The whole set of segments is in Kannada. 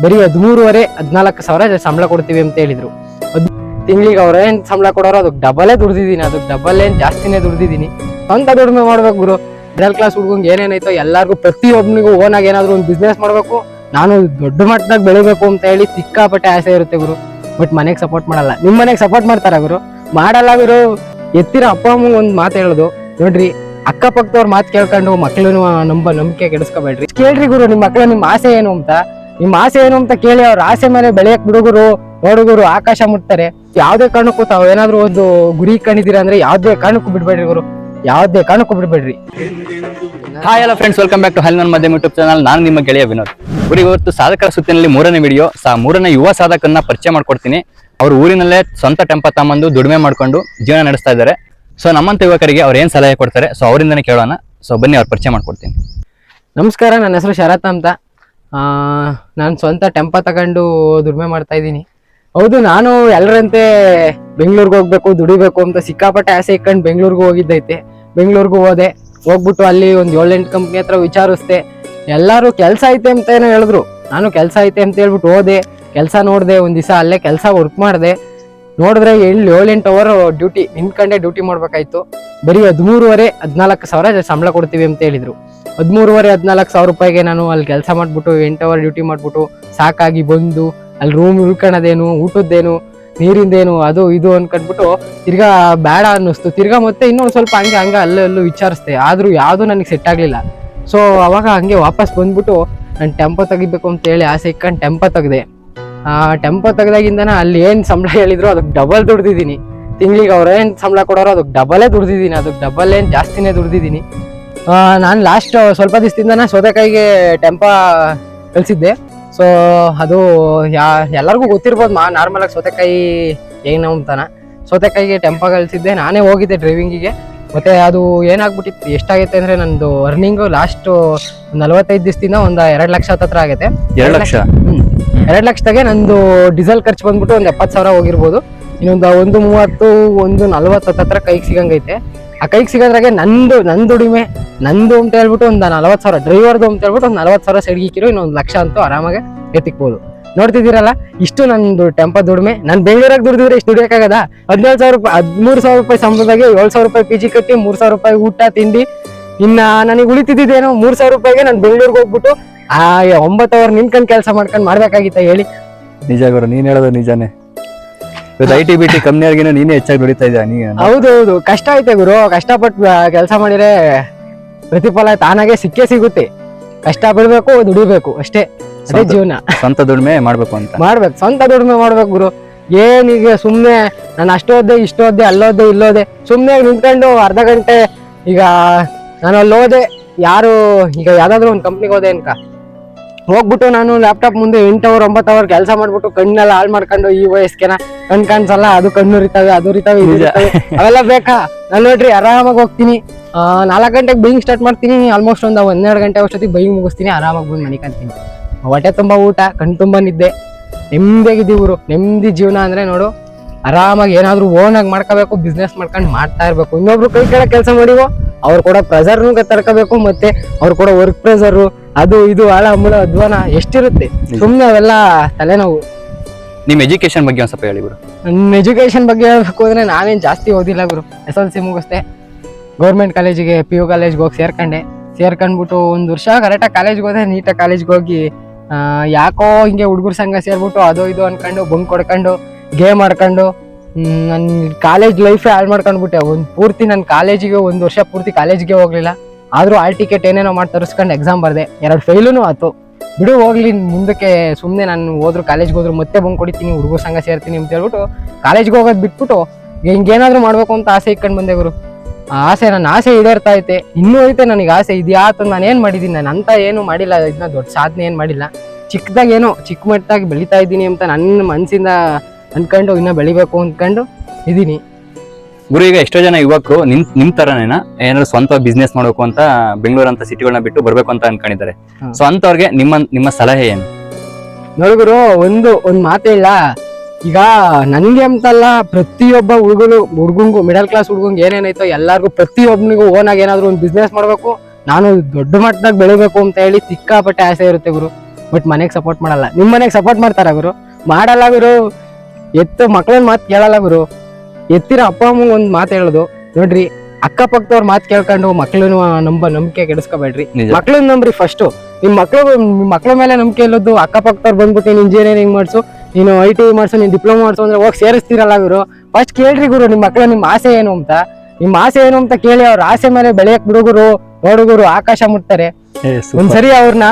ಬರೀ ಹದಿಮೂರುವರೆ, ಹದಿನಾಲ್ಕು ಸಾವಿರ ಸಂಬಳ ಕೊಡ್ತೀವಿ ಅಂತ ಹೇಳಿದ್ರು. ತಿಂಗಳಿಗೆ ಅವ್ರೇನ್ ಸಂಬಳ ಕೊಡೋರು, ಅದಕ್ಕೆ ಡಬಲೇ ದುಡ್ದಿದ್ದೀನಿ, ಅದಕ್ಕೆ ಡಬಲ್ ಏನ್ ಜಾಸ್ತಿನೇ ದುಡ್ದಿದ್ದೀನಿ. ಸ್ವಂತ ದುಡಿಮೆ ಮಾಡ್ಬೇಕು ಗುರು. ಮಿಡಲ್ ಕ್ಲಾಸ್ ಹುಡ್ಗಂಗೆ ಏನೇನೈತೋ ಎಲ್ಲಾರ್ಗು ಪ್ರತಿಯೊಬ್ಬನಿಗೂ ಓನ್ ಆಗಿ ಏನಾದ್ರು ಒಂದು ಬಿಸ್ನೆಸ್ ಮಾಡ್ಬೇಕು. ನಾನು ದೊಡ್ಡ ಮಟ್ಟದಾಗ ಬೆಳಿಬೇಕು ಅಂತ ಹೇಳಿ ಸಿಕ್ಕಾಪಟ್ಟೆ ಆಸೆ ಇರುತ್ತೆ ಗುರು. ಬಟ್ ಮನೆಗೆ ಸಪೋರ್ಟ್ ಮಾಡಲ್ಲ. ನಿಮ್ಮ ಮನೆಗೆ ಸಪೋರ್ಟ್ ಮಾಡ್ತಾರ ಗುರು? ಮಾಡಲ್ಲ ಗುರು. ಎತ್ತಿರ ಅಪ್ಪ, ಅಮ್ಮ ಒಂದು ಮಾತು ಹೇಳೋದು. ನೋಡ್ರಿ, ಅಕ್ಕಪಕ್ಕದವ್ರ ಮಾತು ಕೇಳ್ಕೊಂಡು ಮಕ್ಕಳನ್ನು ನಂಬ ನಂಬಿಕೆ ಕೆಡಿಸ್ಕೋಬೇಡ್ರಿ. ಕೇಳ್ರಿ ಗುರು ನಿಮ್ಮ ಮಕ್ಳು ನಿಮ್ಮ ಆಸೆ ಏನು ಅಂತ. ನಿಮ್ ಆಸೆ ಏನು ಅಂತ ಕೇಳಿ ಅವ್ರ ಆಸೆ ಮೇಲೆ ಬೆಳೆಯಕ್ ಹುಡುಗರು ನೋಡುಗರು ಆಕಾಶ ಮುಟ್ತಾರೆ. ಯಾವ್ದೇ ಕಾರಣಕ್ಕೂ ತಾವ್ ಏನಾದ್ರು ಒಂದು ಗುರಿ ಕಂಡಿದ್ದೀರಾ ಅಂದ್ರೆ ಯಾವ್ದೇ ಕಾರಣಕ್ಕೂ ಬಿಡ್ಬೇಡ್ರಿ ಗುರು. ಯಾವ್ದೇ ಕಾರಣಕ್ಕೂ ಬಿಡ್ಬೇಡ್ರಿ. ಹಾಯ್ ಎಲ್ಲ ಫ್ರೆಂಡ್ಸ್ ವೆಲ್ಕಮ್ ಬ್ಯಾಕ್ ಟು ಹಲ್ನನ್ ಮಧ್ಯಮ ಯೂಟ್ಯೂಬ್ ಚಾನಲ್ ನಾನು ನಿಮ್ಮ ಗೆಳೆಯ ವಿನೋದ್. ಊರಿಗೆ ಇವತ್ತು ಸಾಧಕರ ಸುತ್ತಿನಲ್ಲಿ ಮೂರನೇ ವಿಡಿಯೋ ಸಾ ಮೂರನೇ ಯುವ ಸಾಧಕನ್ನ ಪರಿಚಯ ಮಾಡ್ಕೊಡ್ತೀನಿ. ಅವ್ರ ಊರಿನಲ್ಲೇ ಸ್ವಂತ ಟೆಂಪ ತಮ್ಮಂದು ದುಡಿಮೆ ಮಾಡ್ಕೊಂಡು ಜೀವನ ನಡೆಸ್ತಾ ಇದ್ದಾರೆ. ಸೊ ನಮ್ಮಂತ ಯುವಕರಿಗೆ ಅವ್ರು ಏನ್ ಸಲಹೆ ಕೊಡ್ತಾರೆ? ಸೊ ಅವರಿಂದನೇ ಕೇಳೋಣ. ಸೊ ಬನ್ನಿ ಅವ್ರ ಪರಿಚಯ ಮಾಡ್ಕೊಡ್ತೀನಿ. ನಮಸ್ಕಾರ ನನ್ನ ಹೆಸರು ಶರತ್ ಅಂತ. ನಾನು ಸ್ವಂತ ಟೆಂಪ ತಗೊಂಡು ದುಡಿಮೆ ಮಾಡ್ತಾ ಇದ್ದೀನಿ. ಹೌದು, ನಾನು ಎಲ್ಲರಂತೆ ಬೆಂಗಳೂರಿಗೆ ಹೋಗ್ಬೇಕು, ದುಡಿಬೇಕು ಅಂತ ಸಿಕ್ಕಾಪಟ್ಟೆ ಆಸೆ ಇಟ್ಕೊಂಡು ಬೆಂಗಳೂರಿಗೂ ಹೋಗಿದ್ದೈತೆ. ಬೆಂಗಳೂರಿಗೂ ಹೋದೆ, ಹೋಗ್ಬಿಟ್ಟು ಅಲ್ಲಿ ಒಂದು ಏಳೆಂಟು ಕಂಪ್ನಿ ಹತ್ರ ವಿಚಾರಿಸ್ದೆ. ಎಲ್ಲರೂ ಕೆಲಸ ಐತೆ ಅಂತ ಏನೋ ಹೇಳಿದ್ರು. ನಾನು ಕೆಲಸ ಐತೆ ಅಂತ ಹೇಳ್ಬಿಟ್ಟು ಹೋದೆ. ಕೆಲಸ ನೋಡಿದೆ, ಒಂದು ದಿವಸ ಅಲ್ಲೇ ಕೆಲಸ ವರ್ಕ್ ಮಾಡಿದೆ. ನೋಡಿದ್ರೆ ಎಲ್ಲಿ ಏಳೆಂಟು ಅವರ್ ಡ್ಯೂಟಿ ನಿಂತ್ಕೊಂಡೆ ಡ್ಯೂಟಿ ಮಾಡ್ಬೇಕಾಯ್ತು. ಬರೀ ಹದಿಮೂರುವರೆ, ಹದಿನಾಲ್ಕು ಸಾವಿರ ಸಂಬಳ ಕೊಡ್ತೀವಿ ಅಂತ ಹೇಳಿದ್ರು. ಹದಿಮೂರುವರೆ, ಹದಿನಾಲ್ಕು ಸಾವಿರ ರೂಪಾಯಿಗೆ ನಾನು ಅಲ್ಲಿ ಕೆಲಸ ಮಾಡಿಬಿಟ್ಟು, ಎಂಟು ಅವರ್ ಡ್ಯೂಟಿ ಮಾಡ್ಬಿಟ್ಟು, ಸಾಕಾಗಿ ಬಂದು, ಅಲ್ಲಿ ರೂಮ್ ಉಳ್ಕೊಳ್ಳೋದೇನು ಊಟದ್ದೇನು, ನೀರಿಂದೇನು, ಅದು ಇದು ಅನ್ಕೊಂಡ್ಬಿಟ್ಟು ತಿರ್ಗಾ ಬೇಡ ಅನ್ನಿಸ್ತು. ತಿರ್ಗಾ ಮತ್ತೆ ಇನ್ನೊಂದು ಸ್ವಲ್ಪ ಹಂಗೆ ಹಂಗೆ ಅಲ್ಲೇ ಅಲ್ಲೂ ವಿಚಾರಿಸ್ದೆ. ಆದರೂ ಯಾವುದು ನನಗೆ ಸೆಟ್ ಆಗಲಿಲ್ಲ. ಸೊ ಅವಾಗ ಹಂಗೆ ವಾಪಸ್ ಬಂದ್ಬಿಟ್ಟು ನಾನು ಟೆಂಪೋ ತೆಗಿಬೇಕು ಅಂತ ಹೇಳಿ ಆಸೆ ಇಕ್ಕಂಡು ಟೆಂಪೋ ತೆಗ್ದೆ. ಟೆಂಪೋ ತೆಗ್ದಾಗಿಂದನ ಅಲ್ಲಿ ಏನು ಸಂಬಳ ಹೇಳಿದ್ರು ಅದಕ್ಕೆ ಡಬಲ್ ದುಡ್ದಿದ್ದೀನಿ. ತಿಂಗಳಿಗೆ ಅವ್ರು ಏನು ಸಂಬಳ ಕೊಡೋರು ಅದಕ್ಕೆ ಡಬಲೇ ದುಡ್ದಿದ್ದೀನಿ. ಅದಕ್ಕೆ ಡಬಲ್ ಏನು ಜಾಸ್ತಿನೇ ದುಡ್ದಿದ್ದೀನಿ. ನಾನು ಲಾಸ್ಟ್ ಸ್ವಲ್ಪ ದಿವಸದಿಂದನೇ ಸೌತೆಕಾಯಿಗೆ ಟೆಂಪ ಕಳಿಸಿದ್ದೆ. ಸೊ ಅದು ಯಾ ಎಲ್ಲರಿಗೂ ಗೊತ್ತಿರ್ಬೋದು ಮಾ ನಾರ್ಮಲಾಗಿ ಸೌತೆಕಾಯಿ ಏನು ಅಂತಾನ. ಸೌತೆಕಾಯಿಗೆ ಟೆಂಪ ಕಳಿಸಿದ್ದೆ ನಾನೇ ಹೋಗಿದ್ದೆ ಡ್ರೈವಿಂಗಿಗೆ ಮತ್ತು ಅದು ಏನಾಗ್ಬಿಟ್ಟಿತ್ತು ಎಷ್ಟಾಗೈತೆ ಅಂದರೆ ನಂದು ಅರ್ನಿಂಗು ಲಾಸ್ಟು ನಲವತ್ತೈದು ದಿವಸದಿಂದ ಒಂದು ಎರಡು ಲಕ್ಷ ಹತ್ತತ್ರ ಆಗುತ್ತೆ ಎರಡು ಲಕ್ಷ? ಹ್ಞೂ ಎರಡು ಲಕ್ಷದಾಗೆ ನಂದು ಡೀಸೆಲ್ ಖರ್ಚು ಬಂದ್ಬಿಟ್ಟು ಒಂದು ಎಪ್ಪತ್ತು ಸಾವಿರ ಹೋಗಿರ್ಬೋದು. ಇನ್ನೊಂದು ಒಂದು ಮೂವತ್ತು ಒಂದು ನಲ್ವತ್ತು ಹತ್ರ ಕೈಗೆ ಸಿಗಂಗೈತೆ. ಆ ಕೈಗೆ ಸಿಗೋದ್ರಾಗೆ ನಂದು ನನ್ನ ದುಡಿಮೆ ನಂದು ಅಂತ ಹೇಳ್ಬಿಟ್ಟು ಒಂದು ನಲವತ್ತು ಸಾವಿರ, ಡ್ರೈವರ್ದು ಅಂತ ಹೇಳ್ಬಿಟ್ಟು ಒಂದು ನಲವತ್ತು ಸಾವಿರ ಸೈಡ್ಗೆ ಇನ್ನೊಂದು ಲಕ್ಷ ಅಂತೂ ಆರಾಮಾಗಿ ಎತ್ತಿಕ್ಬೋದು. ನೋಡ್ತಿದ್ದೀರಲ್ಲ, ಇಷ್ಟು ನಂದು ಟೆಂಪ ದುಡಿಮೆ ನಾನು ಬೆಂಗಳೂರಾಗ ದುಡಿದಿದ್ರೆ ಇಷ್ಟು ದುಡಿಯೋಕ್ಕಾಗದ ಹದಿನೇಳು ಸಾವಿರ ರೂಪಾಯಿ, ಹದಿಮೂರು ಸಾವಿರ ರೂಪಾಯಿ ಸಂಬಳದಾಗೆ ಏಳು ಸಾವಿರ ರೂಪಾಯಿ ಪಿ ಜಿ ಕಟ್ಟಿ, ಮೂರು ಸಾವಿರ ರೂಪಾಯಿ ಊಟ, ತಿಂಡಿ. ಇನ್ನ ನನಗೆ ಉಳಿತಿದ್ದೇನೋ ಮೂರು ಸಾವಿರ ರೂಪಾಯಿಗೆ ನಾನು ಬೆಂಗಳೂರಿಗೆ ಹೋಗ್ಬಿಟ್ಟು ಆ, ಒಂಬತ್ತು ಅವರ್ ನಿಂತ್ಕೊಂಡು ಕೆಲಸ ಮಾಡ್ಕೊಂಡು ಮಾಡ್ಬೇಕಾಗಿತ್ತ ಹೇಳಿ? ನಿಜ ಗುರು, ನೀನ್ ಹೇಳೋದು ನಿಜಾನೇ. ಇವತ್ತು ಐ ಟಿ ಬಿ ಟಿ ಕಂಪ್ನಿಯವ್ರಿಗೆ ನೀನೇ ಹೆಚ್ಚಾಗಿ ದುಡಿತಾ ನೀನು? ನೀ ಹೌದು ಕಷ್ಟ ಐತೆ ಗುರು. ಕಷ್ಟಪಟ್ಟು ಕೆಲಸ ಮಾಡಿದ್ರೆ ಪ್ರತಿಫಲ ತಾನಾಗೆ ಸಿಕ್ಕೇ ಸಿಗುತ್ತೆ. ಕಷ್ಟ ಬಿಡ್ಬೇಕು ದುಡಿಬೇಕು ಅಷ್ಟೇ. ಅದೇ ಜೀವನ. ಸ್ವಂತ ದುಡಿಮೆ ಮಾಡ್ಬೇಕು ಅಂತ. ಮಾಡ್ಬೇಕು ಸ್ವಂತ ದುಡಿಮೆ ಮಾಡ್ಬೇಕು ಗುರು. ಏನೀಗ ಸುಮ್ಮನೆ ನಾನು ಅಷ್ಟೋದ್ದೆ ಇಷ್ಟೋದ್ದೆ ಅಲ್ಲೋದೆ ಇಲ್ಲೋದೆ ಸುಮ್ಮನೆ ನಿಂತ್ಕೊಂಡು ಅರ್ಧ ಗಂಟೆ ಈಗ ನಾನು ಅಲ್ಲಿ ಹೋದೆ ಯಾರು ಈಗ ಯಾವ್ದಾದ್ರು ಒಂದು ಕಂಪ್ನಿಗೆ ಹೋದೆ ಅನ್ಕ. ಹೋಗ್ಬಿಟ್ಟು ನಾನು ಲ್ಯಾಪ್ಟಾಪ್ ಮುಂದೆ ಎಂಟು ಅವರ್ ಒಂಬತ್ತು ಅವರ್ ಕೆಲಸ ಮಾಡ್ಬಿಟ್ಟು ಕಣ್ಣೆಲ್ಲ ಹಾಳು ಮಾಡ್ಕೊಂಡು ಈ ವಯಸ್ಕೆನ ಕಣ್ ಕಾಣಿಸಲ್ಲ ಅದು ಕಣ್ಣು ಉರಿತಾವೆ ಅದು ಉರಿತಾವೆ ಇದು ಅವೆಲ್ಲ ಬೇಕಾ? ನಾನು ನೋಡ್ರಿ ಆರಾಮಾಗಿ ಹೋಗ್ತೀನಿ. ನಾಲ್ಕು ಗಂಟೆಗೆ ಬೈಯಿಂಗ್ ಸ್ಟಾರ್ಟ್ ಮಾಡ್ತೀನಿ. ಆಲ್ಮೋಸ್ಟ್ ಒಂದು ಒಂದೆರಡು ಗಂಟೆ ಅಷ್ಟೊತ್ತಿಗೆ ಬೈಯಿಂಗ್ ಮುಗಿಸ್ತೀನಿ ಆರಾಮಾಗಿ ಬಂದು ಮನೆ ಕಂತೀನಿ ಹೊಟ್ಟೆ ತುಂಬ ಊಟ ಕಣ್ ತುಂಬ ನಿದ್ದೆ. ನೆಮ್ಮದಿಯಾಗಿದ್ದೀವಿ ಇವರು ನೆಮ್ಮದಿ ಜೀವನ ಅಂದರೆ ನೋಡು ಆರಾಮಾಗಿ ಏನಾದರೂ ಓನಾಗಿ ಆಗಿ ಮಾಡ್ಕೋಬೇಕು ಬಿಸ್ನೆಸ್ ಮಾಡ್ಕೊಂಡು ಮಾಡ್ತಾ ಇರಬೇಕು. ಇನ್ನೊಬ್ರು ಕೈ ಕೆಳಗೆ ಕೆಲಸ ಮಾಡಿವೋ ಅವ್ರು ಕೂಡ ಪ್ರೆಸರ್ನು ತರ್ಕೋಬೇಕು ಮತ್ತೆ ಅವ್ರು ಕೂಡ ವರ್ಕ್ ಪ್ರೆಸರು ಅದು ಇದು ಆಳ ಮುಳ ಅಧ್ವಾನ ಎಷ್ಟಿರುತ್ತೆ? ಸುಮ್ಮನೆ ಅವೆಲ್ಲ ತಲೆನೋವು. ನಿಮ್ಮ ಎಜುಕೇಶನ್ ಬಗ್ಗೆ ಒಂದು ಸ್ವಲ್ಪ ಹೇಳಿ ಗುರು. ನನ್ನ ಎಜುಕೇಶನ್ ಬಗ್ಗೆ ಹೇಳ್ಬೇಕು ಅಂದ್ರೆ ನಾನೇನು ಜಾಸ್ತಿ ಓದಿಲ್ಲ ಗುರು. ಎಸ್ ಎಲ್ ಸಿ ಮುಗಿಸ್ದೆ. ಗೌರ್ಮೆಂಟ್ ಕಾಲೇಜಿಗೆ ಪಿ ಯು ಕಾಲೇಜ್ಗೆ ಹೋಗಿ ಸೇರ್ಕೊಂಡೆ. ಸೇರ್ಕೊಂಡ್ಬಿಟ್ಟು ಒಂದು ವರ್ಷ ಕರೆಕ್ಟಾಗಿ ಕಾಲೇಜ್ಗೆ ಹೋದೆ ನೀಟಾಗಿ ಕಾಲೇಜ್ಗೆ ಹೋಗಿ ಯಾಕೋ ಹಿಂಗೆ ಹುಡುಗರ ಸಂಘ ಸೇರ್ಬಿಟ್ಟು ಅದು ಇದು ಅನ್ಕೊಂಡು ಬಂಕ್ ಕೊಡ್ಕೊಂಡು ಗೇಮ್ ಆಡ್ಕೊಂಡು ನನ್ನ ಕಾಲೇಜ್ ಲೈಫೇ ಹಾಳು ಮಾಡ್ಕೊಂಡ್ಬಿಟ್ಟೆ. ಒಂದು ಪೂರ್ತಿ ನನ್ನ ಕಾಲೇಜಿಗೆ ಒಂದು ವರ್ಷ ಪೂರ್ತಿ ಕಾಲೇಜ್ಗೆ ಹೋಗ್ಲಿಲ್ಲ. ಆದ್ರೂ ಆಲ್ ಟಿಕೆಟ್ ಏನೇನೋ ಮಾಡಿ ತರಿಸ್ಕೊಂಡು ಎಕ್ಸಾಮ್ ಬರದೆ. ಎರಡು ಫೇಲೂ ಆಯ್ತು. ಬಿಡು ಹೋಗ್ಲಿ, ಮುಂದಕ್ಕೆ ಸುಮ್ಮನೆ ನಾನು ಹೋದ್ರು ಕಾಲೇಜ್ಗೆ ಹೋದ್ರು, ಮತ್ತೆ ಬಂದು ಕೊಡಿತೀನಿ, ಹುಡುಗರು ಸಂಘ ಸೇರ್ತೀನಿ ಅಂತ ಹೇಳ್ಬಿಟ್ಟು ಕಾಲೇಜ್ಗೆ ಹೋಗೋದು ಬಿಟ್ಬಿಟ್ಟು ಹಿಂಗೇನಾದರೂ ಮಾಡಬೇಕು ಅಂತ ಆಸೆ ಇಟ್ಕೊಂಡು ಬಂದೆ ಗುರು. ಆ ಆಸೆ ನನ್ನ ಆಸೆ ಈಡೇರ್ತಾ ಐತೆ. ಇನ್ನೂ ಐತೆ ನನಗೆ ಆಸೆ, ಇದ್ಯಾತು ನಾನು ಏನು ಮಾಡಿದ್ದೀನಿ? ನಾನು ಅಂತ ಏನು ಮಾಡಿಲ್ಲ ಇದನ್ನ ದೊಡ್ಡ ಸಾಧನೆ ಏನು ಮಾಡಿಲ್ಲ. ಚಿಕ್ಕದಾಗ ಏನೋ, ಚಿಕ್ಕ ಮಟ್ಟದಾಗಿ ಬೆಳೀತಾ ಇದ್ದೀನಿ ಅಂತ ನನ್ನ ಮನಸ್ಸಿಂದ ಅಂದ್ಕೊಂಡು ಇನ್ನೂ ಬೆಳಿಬೇಕು ಅಂದ್ಕೊಂಡು ಇದ್ದೀನಿ. ಗುರು ಈಗ ಎಷ್ಟೋ ಜನ ಯುವಕರು ನಿಮ್ ನಿಮ್ ತರನೇನ? ಏನಾದ್ರು ಸ್ವಂತ ಬಿಸ್ನೆಸ್ ಮಾಡಬೇಕು ಅಂತ ಬೆಂಗಳೂರು ಅಂತ ಸಿಟಿಗಳನ್ನ ಬಿಟ್ಟು ಬರ್ಬೇಕು ಅಂತ ಅನ್ಕೊಂಡಿದ್ದಾರೆ. ಸೊ ಅಂತವ್ರಿಗೆ ನಿಮ್ಮ ನಿಮ್ಮ ಸಲಹೆ ಏನು? ನೋಡುಗರು ಒಂದು ಒಂದ್ ಮಾತೇ ಇಲ್ಲ. ಈಗ ನನ್ಗೆ ಅಂತಲ್ಲ ಪ್ರತಿಯೊಬ್ಬ ಹುಡುಗನು ಹುಡುಗಂಗು ಮಿಡಲ್ ಕ್ಲಾಸ್ ಹುಡುಗಂಗೆ ಏನೇನೈತೋ ಎಲ್ಲಾರ್ಗು ಪ್ರತಿಯೊಬ್ಬನಿಗೂ ಓನ್ ಆಗಿ ಏನಾದ್ರು ಒಂದು ಬಿಸ್ನೆಸ್ ಮಾಡ್ಬೇಕು. ನಾನು ದೊಡ್ಡ ಮಟ್ಟದಾಗ ಬೆಳಿಬೇಕು ಅಂತ ಹೇಳಿ ಸಿಕ್ಕಾಪಟ್ಟೆ ಆಸೆ ಇರುತ್ತೆ ಗುರು. ಬಟ್ ಮನೆಗೆ ಸಪೋರ್ಟ್ ಮಾಡಲ್ಲ. ನಿಮ್ಮ ಮನೆಗೆ ಸಪೋರ್ಟ್ ಮಾಡ್ತಾರ ಗುರು? ಮಾಡಲ್ಲ ಗುರು. ಎತ್ತು ಮಕ್ಳನ್ ಮಾತು ಕೇಳಲ್ಲ ಗುರು. ಎತ್ತಿರೋ ಅಪ್ಪ ಅಮ್ಮಂಗೆ ಒಂದು ಮಾತು ಹೇಳೋದು ನೋಡ್ರಿ ಅಕ್ಕಪಕ್ಕದವ್ರ ಮಾತು ಕೇಳ್ಕೊಂಡು ಮಕ್ಳನ್ನ ನಂಬ ನಂಬಿಕೆ ಕೆಡಿಸ್ಕೋಬೇಡ್ರಿ. ಮಕ್ಳನ್ನ ನಂಬ್ರಿ ಫಸ್ಟ್ ನಿಮ್ ಮಕ್ಳು ನಿಮ್ ಮಕ್ಳ ಮೇಲೆ ನಂಬಿಕೆ ಇಲ್ಲದ್ದು ಅಕ್ಕಪಕ್ಕದವ್ರು ಬಂದ್ಬಿಟ್ಟು ನೀನು ಇಂಜಿನಿಯರಿಂಗ್ ಮಾಡ್ಸು ನೀನು ಐ ಟಿ ಮಾಡ್ಸು ನೀನು ಡಿಪ್ಲೊಮಾ ಮಾಡ್ಸು ಅಂದ್ರೆ ಹೋಗಿ ಸೇರಿಸ್ತೀರಲ್ಲ ಗುರು ಫಸ್ಟ್ ಕೇಳ್ರಿ ಗುರು ನಿಮ್ಮ ಮಕ್ಳು ನಿಮ್ಮ ಆಸೆ ಏನು ಅಂತ. ನಿಮ್ಮ ಆಸೆ ಏನು ಅಂತ ಕೇಳಿ ಅವ್ರ ಆಸೆ ಮೇಲೆ ಬೆಳೆಯಕ್ ಬಿಡುಗರು ನೋಡುಗರು ಆಕಾಶ ಮುಟ್ತಾರೆ. ಒಂದ್ಸರಿ ಅವ್ರನ್ನ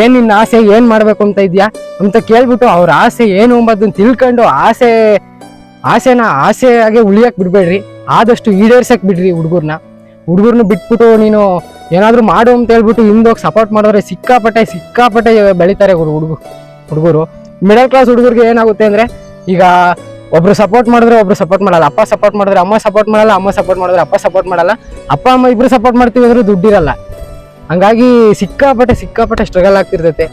ಏನ್ ನಿನ್ನ ಆಸೆ ಏನ್ ಮಾಡ್ಬೇಕು ಅಂತ ಇದ್ಯಾ ಅಂತ ಕೇಳ್ಬಿಟ್ಟು ಅವ್ರ ಆಸೆ ಏನು ಅಂಬದನ್ನ ತಿಳ್ಕೊಂಡು ಆಸೆ ಆಸೆನ ಆಸೆಯಾಗೆ ಉಳಿಯಕ್ ಬಿಡ್ಬೇಡ್ರಿ. ಆದಷ್ಟು ಈಡೇರ್ಸಕ್ ಬಿಡ್ರಿ ಹುಡುಗರ್ನ. ಹುಡುಗರ್ನ ಬಿಟ್ಬಿಟ್ಟು ನೀನು ಏನಾದರೂ ಮಾಡು ಅಂತ ಹೇಳ್ಬಿಟ್ಟು ಹಿಂದೋಗಿ ಸಪೋರ್ಟ್ ಮಾಡಿದ್ರೆ ಸಿಕ್ಕಾಪಟ್ಟೆ ಸಿಕ್ಕಾಪಟ್ಟೆ ಬೆಳಿತಾರೆ ಹುಡುಗ, ಹುಡುಗರು. ಮಿಡಲ್ ಕ್ಲಾಸ್ ಹುಡುಗರಿಗೆ ಏನಾಗುತ್ತೆ ಅಂದ್ರೆ ಈಗ ಒಬ್ರು ಸಪೋರ್ಟ್ ಮಾಡಿದ್ರೆ ಒಬ್ರು ಸಪೋರ್ಟ್ ಮಾಡಲ್ಲ. ಅಪ್ಪ ಸಪೋರ್ಟ್ ಮಾಡಿದ್ರೆ ಅಮ್ಮ ಸಪೋರ್ಟ್ ಮಾಡಲ್ಲ, ಅಮ್ಮ ಸಪೋರ್ಟ್ ಮಾಡಿದ್ರೆ ಅಪ್ಪ ಸಪೋರ್ಟ್ ಮಾಡಲ್ಲ. ಅಪ್ಪ, ಅಮ್ಮ ಇಬ್ರು ಸಪೋರ್ಟ್ ಮಾಡ್ತೀವಿ ಅಂದ್ರೆ ದುಡ್ಡಿರಲ್ಲ. ಹಂಗಾಗಿ ಸಿಕ್ಕಾಪಟ್ಟೆ ಸಿಕ್ಕಾಪಟ್ಟೆ ಸ್ಟ್ರಗಲ್ ಆಗ್ತಿರ್ತೈತೆ.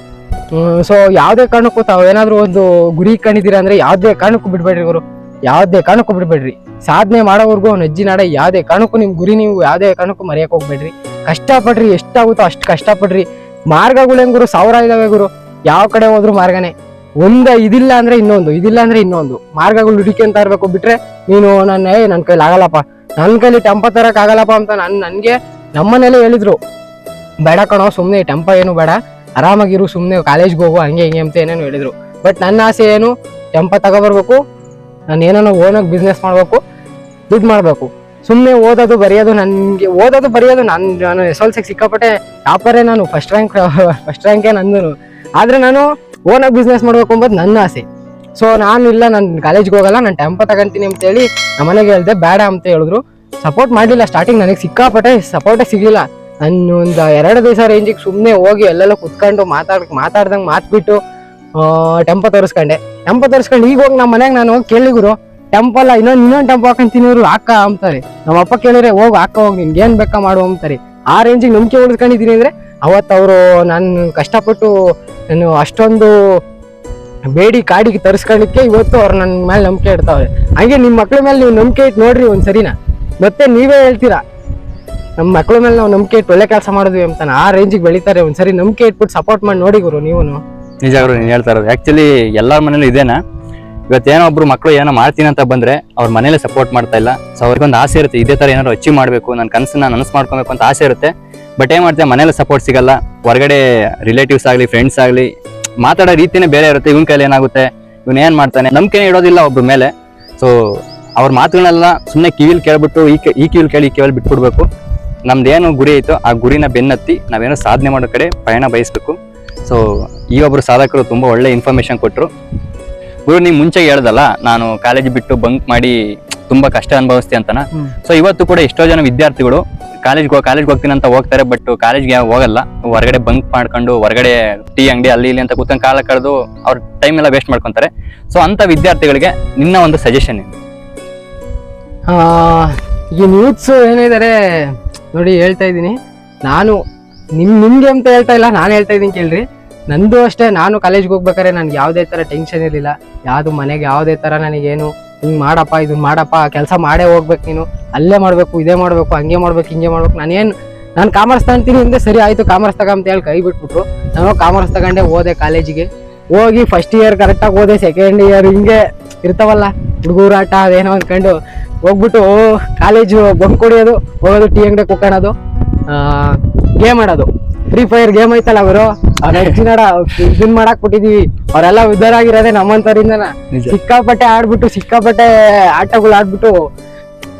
ಸೊ ಯಾವುದೇ ಕಾರಣಕ್ಕೂ ತಾವು ಏನಾದರೂ ಒಂದು ಗುರಿ ಕಂಡಿದ್ದೀರಾ ಅಂದರೆ ಯಾವುದೇ ಕಾರಣಕ್ಕೂ ಬಿಡ್ಬೇಡ್ರಿ ಗುರು. ಯಾವುದೇ ಕಾರಣಕ್ಕೂ ಬಿಡ್ಬೇಡ್ರಿ. ಸಾಧನೆ ಮಾಡೋವರೆಗೂ ಅವ್ನ ಅಜ್ಜಿ ನಾಡ ಯಾವುದೇ ಕಾರಣಕ್ಕೂ ನಿಮ್ಮ ಗುರಿ ನೀವು ಯಾವುದೇ ಕಾರಣಕ್ಕೂ ಮರೆಯಕ್ಕೆ ಹೋಗ್ಬೇಡ್ರಿ. ಕಷ್ಟಪಡ್ರಿ, ಎಷ್ಟಾಗುತ್ತೋ ಅಷ್ಟು ಕಷ್ಟಪಡ್ರಿ. ಮಾರ್ಗಗಳು ಹೆಂಗ್ ಗುರು? ಸಾವಿರ ಇದಾವೆ ಗುರು. ಯಾವ ಕಡೆ ಹೋದ್ರು ಮಾರ್ಗನೇ. ಒಂದ ಇದಿಲ್ಲ ಅಂದ್ರೆ ಇನ್ನೊಂದು, ಇದಿಲ್ಲ ಅಂದ್ರೆ ಇನ್ನೊಂದು. ಮಾರ್ಗಗಳು ಹುಡುಕಿಂತ ಇರ್ಬೇಕು. ಬಿಟ್ರೆ ನೀನು ನನ್ನ, ಏ ನನ್ನ ಕೈಲಿ ಆಗಲ್ಲಪ್ಪ. ನನ್ನ ಕೈಲಿ ಟೆಂಪ ತರಕ್ ಆಗಲ್ಲಪ್ಪ ಅಂತ ನನ್, ನನಗೆ ನಮ್ಮನೇಲೆ ಹೇಳಿದ್ರು. ಬೇಡ ಕಣೋ ಸುಮ್ಮನೆ ಟೆಂಪ ಏನು ಬೇಡ. ಆರಾಮಾಗಿರು ಸುಮ್ಮನೆ ಕಾಲೇಜ್ಗೆ ಹೋಗು, ಹಂಗೆ ಹಿಂಗೆ ಅಂತ ಏನೇನು ಹೇಳಿದ್ರು. ಬಟ್ ನನ್ನ ಆಸೆ ಏನು? ಟೆಂಪ ತಗೊಬರ್ಬೇಕು ನಾನು ಏನೋ ಓನಾಗಿ ಬಿಸ್ನೆಸ್ ಮಾಡಬೇಕು, ದುಡ್ಡು ಮಾಡಬೇಕು. ಸುಮ್ಮನೆ ಓದೋದು, ಬರೆಯೋದು ನನಗೆ, ಓದೋದು, ಬರೆಯೋದು ನಾನು ನಾನು ಎಸ್ ಎಲ್ ಸಿಕ್ಕಾಪಟ್ಟೆ ಟಾಪರೇ ನಾನು ಫಸ್ಟ್ ರ್ಯಾಂಕ್ ಫಸ್ಟ್ ರ್ಯಾಂಕೇ ನಂದು ಆದರೆ ನಾನು ಓನಾಗಿ ಬಿಸ್ನೆಸ್ ಮಾಡಬೇಕು ಅಂಬೋದು ನನ್ನ ಆಸೆ. ಸೊ ನಾನು ಇಲ್ಲ, ನಾನು ಕಾಲೇಜ್ಗೆ ಹೋಗಲ್ಲ, ನಾನು ಟೆಂಪ ತಗೊಂತೀನಿ ಅಂತೇಳಿ ನಮ್ಮ ಮನೆಗೆ ಹೇಳ್ದೆ, ಬೇಡ ಅಂತ ಹೇಳಿದ್ರು. ಸಪೋರ್ಟ್ ಮಾಡಲಿಲ್ಲ ಸ್ಟಾರ್ಟಿಂಗ್ ನನಗೆ ಸಿಕ್ಕಾಪಟ್ಟೆ ಸಪೋರ್ಟೇ ಸಿಗಲಿಲ್ಲ. ನಾನು ಒಂದು ಎರಡು ದಿವಸ ರೇಂಜಿಗೆ ಸುಮ್ಮನೆ ಹೋಗಿ ಎಲ್ಲೆಲ್ಲ ಕುತ್ಕೊಂಡು ಮಾತಾಡ್, ಮಾತಾಡ್ದಂಗೆ ಮಾತ್ಬಿಟ್ಟು ಟೆಂಪ ತೋರಿಸ್ಕೊಂಡೆ. ಟೆಂಪೋ ತೋರಿಸ್ಕೊಂಡು ಈಗ ಹೋಗಿ ನಮ್ಮ ಮನೆಗೆ ನಾನು ಕೇಳಿಗುರು ಟೆಂಪಲ್ಲ ಇನ್ನೊಂದು ಇನ್ನೊಂದು ಟೆಂಪೋ ಹಾಕೊಂತೀನಿ ಇವ್ರು ಅಕ್ಕ ಅಂತಾರೆ. ನಮ್ಮ ಅಪ್ಪ ಕೇಳಿದ್ರೆ, ಹೋಗಿ ಅಕ್ಕ ಹೋಗಿ, ನಿನ್ಗೆ ಏನು ಬೇಕಾ ಮಾಡು ಅಂತಾರೆ. ಆ ರೇಂಜಿಗೆ ನಂಬಿಕೆ ಉಳಿಸ್ಕೊಂಡಿದ್ದೀನಿ ಅಂದ್ರೆ ಅವತ್ತು ಅವರು ನಾನು ಕಷ್ಟಪಟ್ಟು ನಾನು ಅಷ್ಟೊಂದು ಬೇಡಿ ಕಾಡಿಗೆ ತರಿಸ್ಕೊಳ್ಳಿಕ್ಕೆ ಇವತ್ತು ಅವ್ರು ನನ್ನ ಮೇಲೆ ನಂಬಿಕೆ ಇಡ್ತಾವ್ರೆ. ಹಾಗೆ ನಿಮ್ಮ ಮಕ್ಳ ಮೇಲೆ ನೀವು ನಂಬಿಕೆ ಇಟ್ಟು ನೋಡ್ರಿ ಒಂದು ಸರಿನಾ ಮತ್ತೆ ನೀವೇ ಹೇಳ್ತೀರಾ ನಮ್ಮ ಮಕ್ಳ ಮೇಲೆ ನಾವು ನಂಬಿಕೆ ಇಟ್ಟು ಒಳ್ಳೆ ಕೆಲಸ ಮಾಡಿದ್ವಿ ಅಂತಾನೆ, ಆ ರೇಂಜಿಗೆ ಬೆಳಿತಾರೆ, ಒಂದ್ಸರಿ ನಂಬಿಕೆ ಇಟ್ಬಿಟ್ಟು ಸಪೋರ್ಟ್ ಮಾಡಿ ನೋಡಿ ಗುರು ನೀವು ನಿಜ ನೀನು ಹೇಳ್ತಾ ಇರೋದು. ಆಕ್ಚುಲಿ ಎಲ್ಲರ ಮನೇಲಿ ಇದೇನಾ? ಇವತ್ತೇನೋ ಒಬ್ರು ಮಕ್ಕಳು ಏನೋ ಮಾಡ್ತೀನಿ ಅಂತ ಬಂದರೆ ಅವ್ರ ಮನೇಲಿ ಸಪೋರ್ಟ್ ಮಾಡ್ತಾ ಇಲ್ಲ. ಸೊ ಅವ್ರಿಗೊಂದು ಆಸೆ ಇರುತ್ತೆ, ಇದೇ ಥರ ಏನಾದ್ರು ಅಚೀವ್ ಮಾಡಬೇಕು ನನ್ನ ಕನಸನ್ನ ನನಸು ಮಾಡ್ಕೊಬೇಕು ಅಂತ ಆಸೆ ಇರುತ್ತೆ. ಬಟ್ ಏನು ಮಾಡ್ತಾರೆ ಮನೇಲಿ ಸಪೋರ್ಟ್ ಸಿಗಲ್ಲ. ಹೊರಗಡೆ ರಿಲೇಟಿವ್ಸ್ ಆಗಲಿ ಫ್ರೆಂಡ್ಸ್ ಆಗಲಿ, ಮಾತಾಡೋ ರೀತಿನೇ ಬೇರೆ ಇರುತ್ತೆ. ಇವನ ಕೈಲಿ ಏನಾಗುತ್ತೆ? ಇವನು ಏನು ಮಾಡ್ತಾನೆ? ನಂಬಿಕೆನೇ ಇಡೋದಿಲ್ಲ ಒಬ್ಬರ ಮೇಲೆ. ಸೊ ಅವ್ರ ಮಾತುಗಳನ್ನೆಲ್ಲ ಸುಮ್ಮನೆ ಕಿವಿಲ್ ಕೇಳ್ಬಿಟ್ಟು, ಈ ಕೆ- ಈ ಕಿವಿಲ್ ಕೇಳಿ, ಈ ಕಿವಿಲಿ ಬಿಟ್ಬಿಡ್ಬೇಕು. ಏನು ಗುರಿ ಐತೋ, ಆ ಗುರಿನ ಬೆನ್ನತ್ತಿ ನಾವೇನೋ ಸಾಧನೆ ಮಾಡೋ ಕಡೆ ಪಯಣ ಬಯಸ್ಬೇಕು. ಸೊ ಈ ಒಬ್ರು ಸಾಧಕರು ತುಂಬಾ ಒಳ್ಳೆ ಇನ್ಫಾರ್ಮೇಷನ್ ಕೊಟ್ರು. ಗುರು ನೀವು ಮುಂಚೆ ಹೇಳ್ದಲ್ಲ ನಾನು ಕಾಲೇಜ್ ಬಿಟ್ಟು ಬಂಕ್ ಮಾಡಿ ತುಂಬಾ ಕಷ್ಟ ಅನುಭವಿಸ್ತಿ ಅಂತನ. ಸೊ ಇವತ್ತು ಕೂಡ ಎಷ್ಟೋ ಜನ ವಿದ್ಯಾರ್ಥಿಗಳು ಕಾಲೇಜ್ ಕಾಲೇಜ್ ಹೋಗ್ತೀನಿ ಅಂತ ಹೋಗ್ತಾರೆ ಬಟ್ ಕಾಲೇಜ್ಗೆ ಹೋಗಲ್ಲ. ಹೊರಗಡೆ ಬಂಕ್ ಮಾಡ್ಕೊಂಡು ಹೊರಗಡೆ ಟೀ ಅಂಗಡಿ ಅಲ್ಲಿ ಇಲ್ಲಿ ಅಂತ ಕೂತ್ಕೊಂಡು ಕಾಲ ಕಳೆದು ಅವ್ರ ಟೈಮ್ ಎಲ್ಲ ವೇಸ್ಟ್ ಮಾಡ್ಕೊಂತಾರೆ. ಸೊ ಅಂತ ವಿದ್ಯಾರ್ಥಿಗಳಿಗೆ ನಿನ್ನ ಒಂದು ಸಜೆಷನ್ ಏನು? ಈ ನ್ಯೂಸ್ ಏನಿದ್ದಾರೆ ನೋಡಿ ಹೇಳ್ತಾ ಇದ್ದೀನಿ. ನಾನು ನಿಮ್ ನಿಮ್ಗೆ ಅಂತ ಹೇಳ್ತಾ ಇಲ್ಲ ನಾನು ಹೇಳ್ತಾ ಇದ್ದೀನಿ ಕೇಳ್ರಿ. ನಂದು ಅಷ್ಟೇ, ನಾನು ಕಾಲೇಜ್ಗೆ ಹೋಗ್ಬೇಕಾದ್ರೆ ನನ್ಗೆ ಯಾವುದೇ ಥರ ಟೆನ್ಷನ್ ಇರಲಿಲ್ಲ. ಯಾವುದು ಮನೆಗೆ, ಯಾವುದೇ ಥರ ನನಗೇನು, ಹಿಂಗೆ ಮಾಡಪ್ಪ ಇದನ್ನ ಮಾಡಪ್ಪ, ಕೆಲಸ ಮಾಡೇ ಹೋಗ್ಬೇಕು ನೀನು. ಅಲ್ಲೇ ಮಾಡಬೇಕು, ಇದೇ ಮಾಡಬೇಕು, ಹಂಗೆ ಮಾಡ್ಬೇಕು, ಹಿಂಗೆ ಮಾಡ್ಬೇಕು. ನಾನೇನು, ನಾನು ಕಾಮರ್ಸ್ ತಗೊಂತೀನಿ ಹಿಂದೆ ಸರಿ ಆಯಿತು ಕಾಮರ್ಸ್ ತಗ ಅಂತ ಹೇಳಿ ಕೈ ಬಿಟ್ಬಿಟ್ರು. ನಾನು ಕಾಮರ್ಸ್ ತಗೊಂಡೆ, ಹೋದೆ ಕಾಲೇಜಿಗೆ ಹೋಗಿ ಫಸ್ಟ್ ಇಯರ್ ಕರೆಕ್ಟಾಗಿ ಓದೆ ಸೆಕೆಂಡ್ ಇಯರ್ ಹಿಂಗೆ ಇರ್ತಾವಲ್ಲ ಹುಡುಗರಾಟ ಅದೇನೋ ಅಂದ್ಕೊಂಡು ಹೋಗ್ಬಿಟ್ಟು ಕಾಲೇಜು ಬಂಕ್ ಹೊಡಿಯೋದು ಹೋಗೋದು ಟೀ ಅಂಗಡಿ ಕುಕ್ಕೋಣೋದು ಗೇಮ್ ಆಡೋದು. ಫ್ರೀ ಫೈರ್ ಗೇಮ್ ಐತಲ್ಲ ಅವರು? ಅವ್ರ ಹೆಚ್ಚಿನಾಡ ಇದನ್ ಮಾಡಕ್ ಬಿಟ್ಟಿದೀವಿ. ಅವರೆಲ್ಲ ಉದ್ದಾರ ಆಗಿರೋದೇ. ಸಿಕ್ಕಾಪಟ್ಟೆ ಆಡ್ಬಿಟ್ಟು ಸಿಕ್ಕಾಪಟ್ಟೆ ಆಟಗಳು ಆಡ್ಬಿಟ್ಟು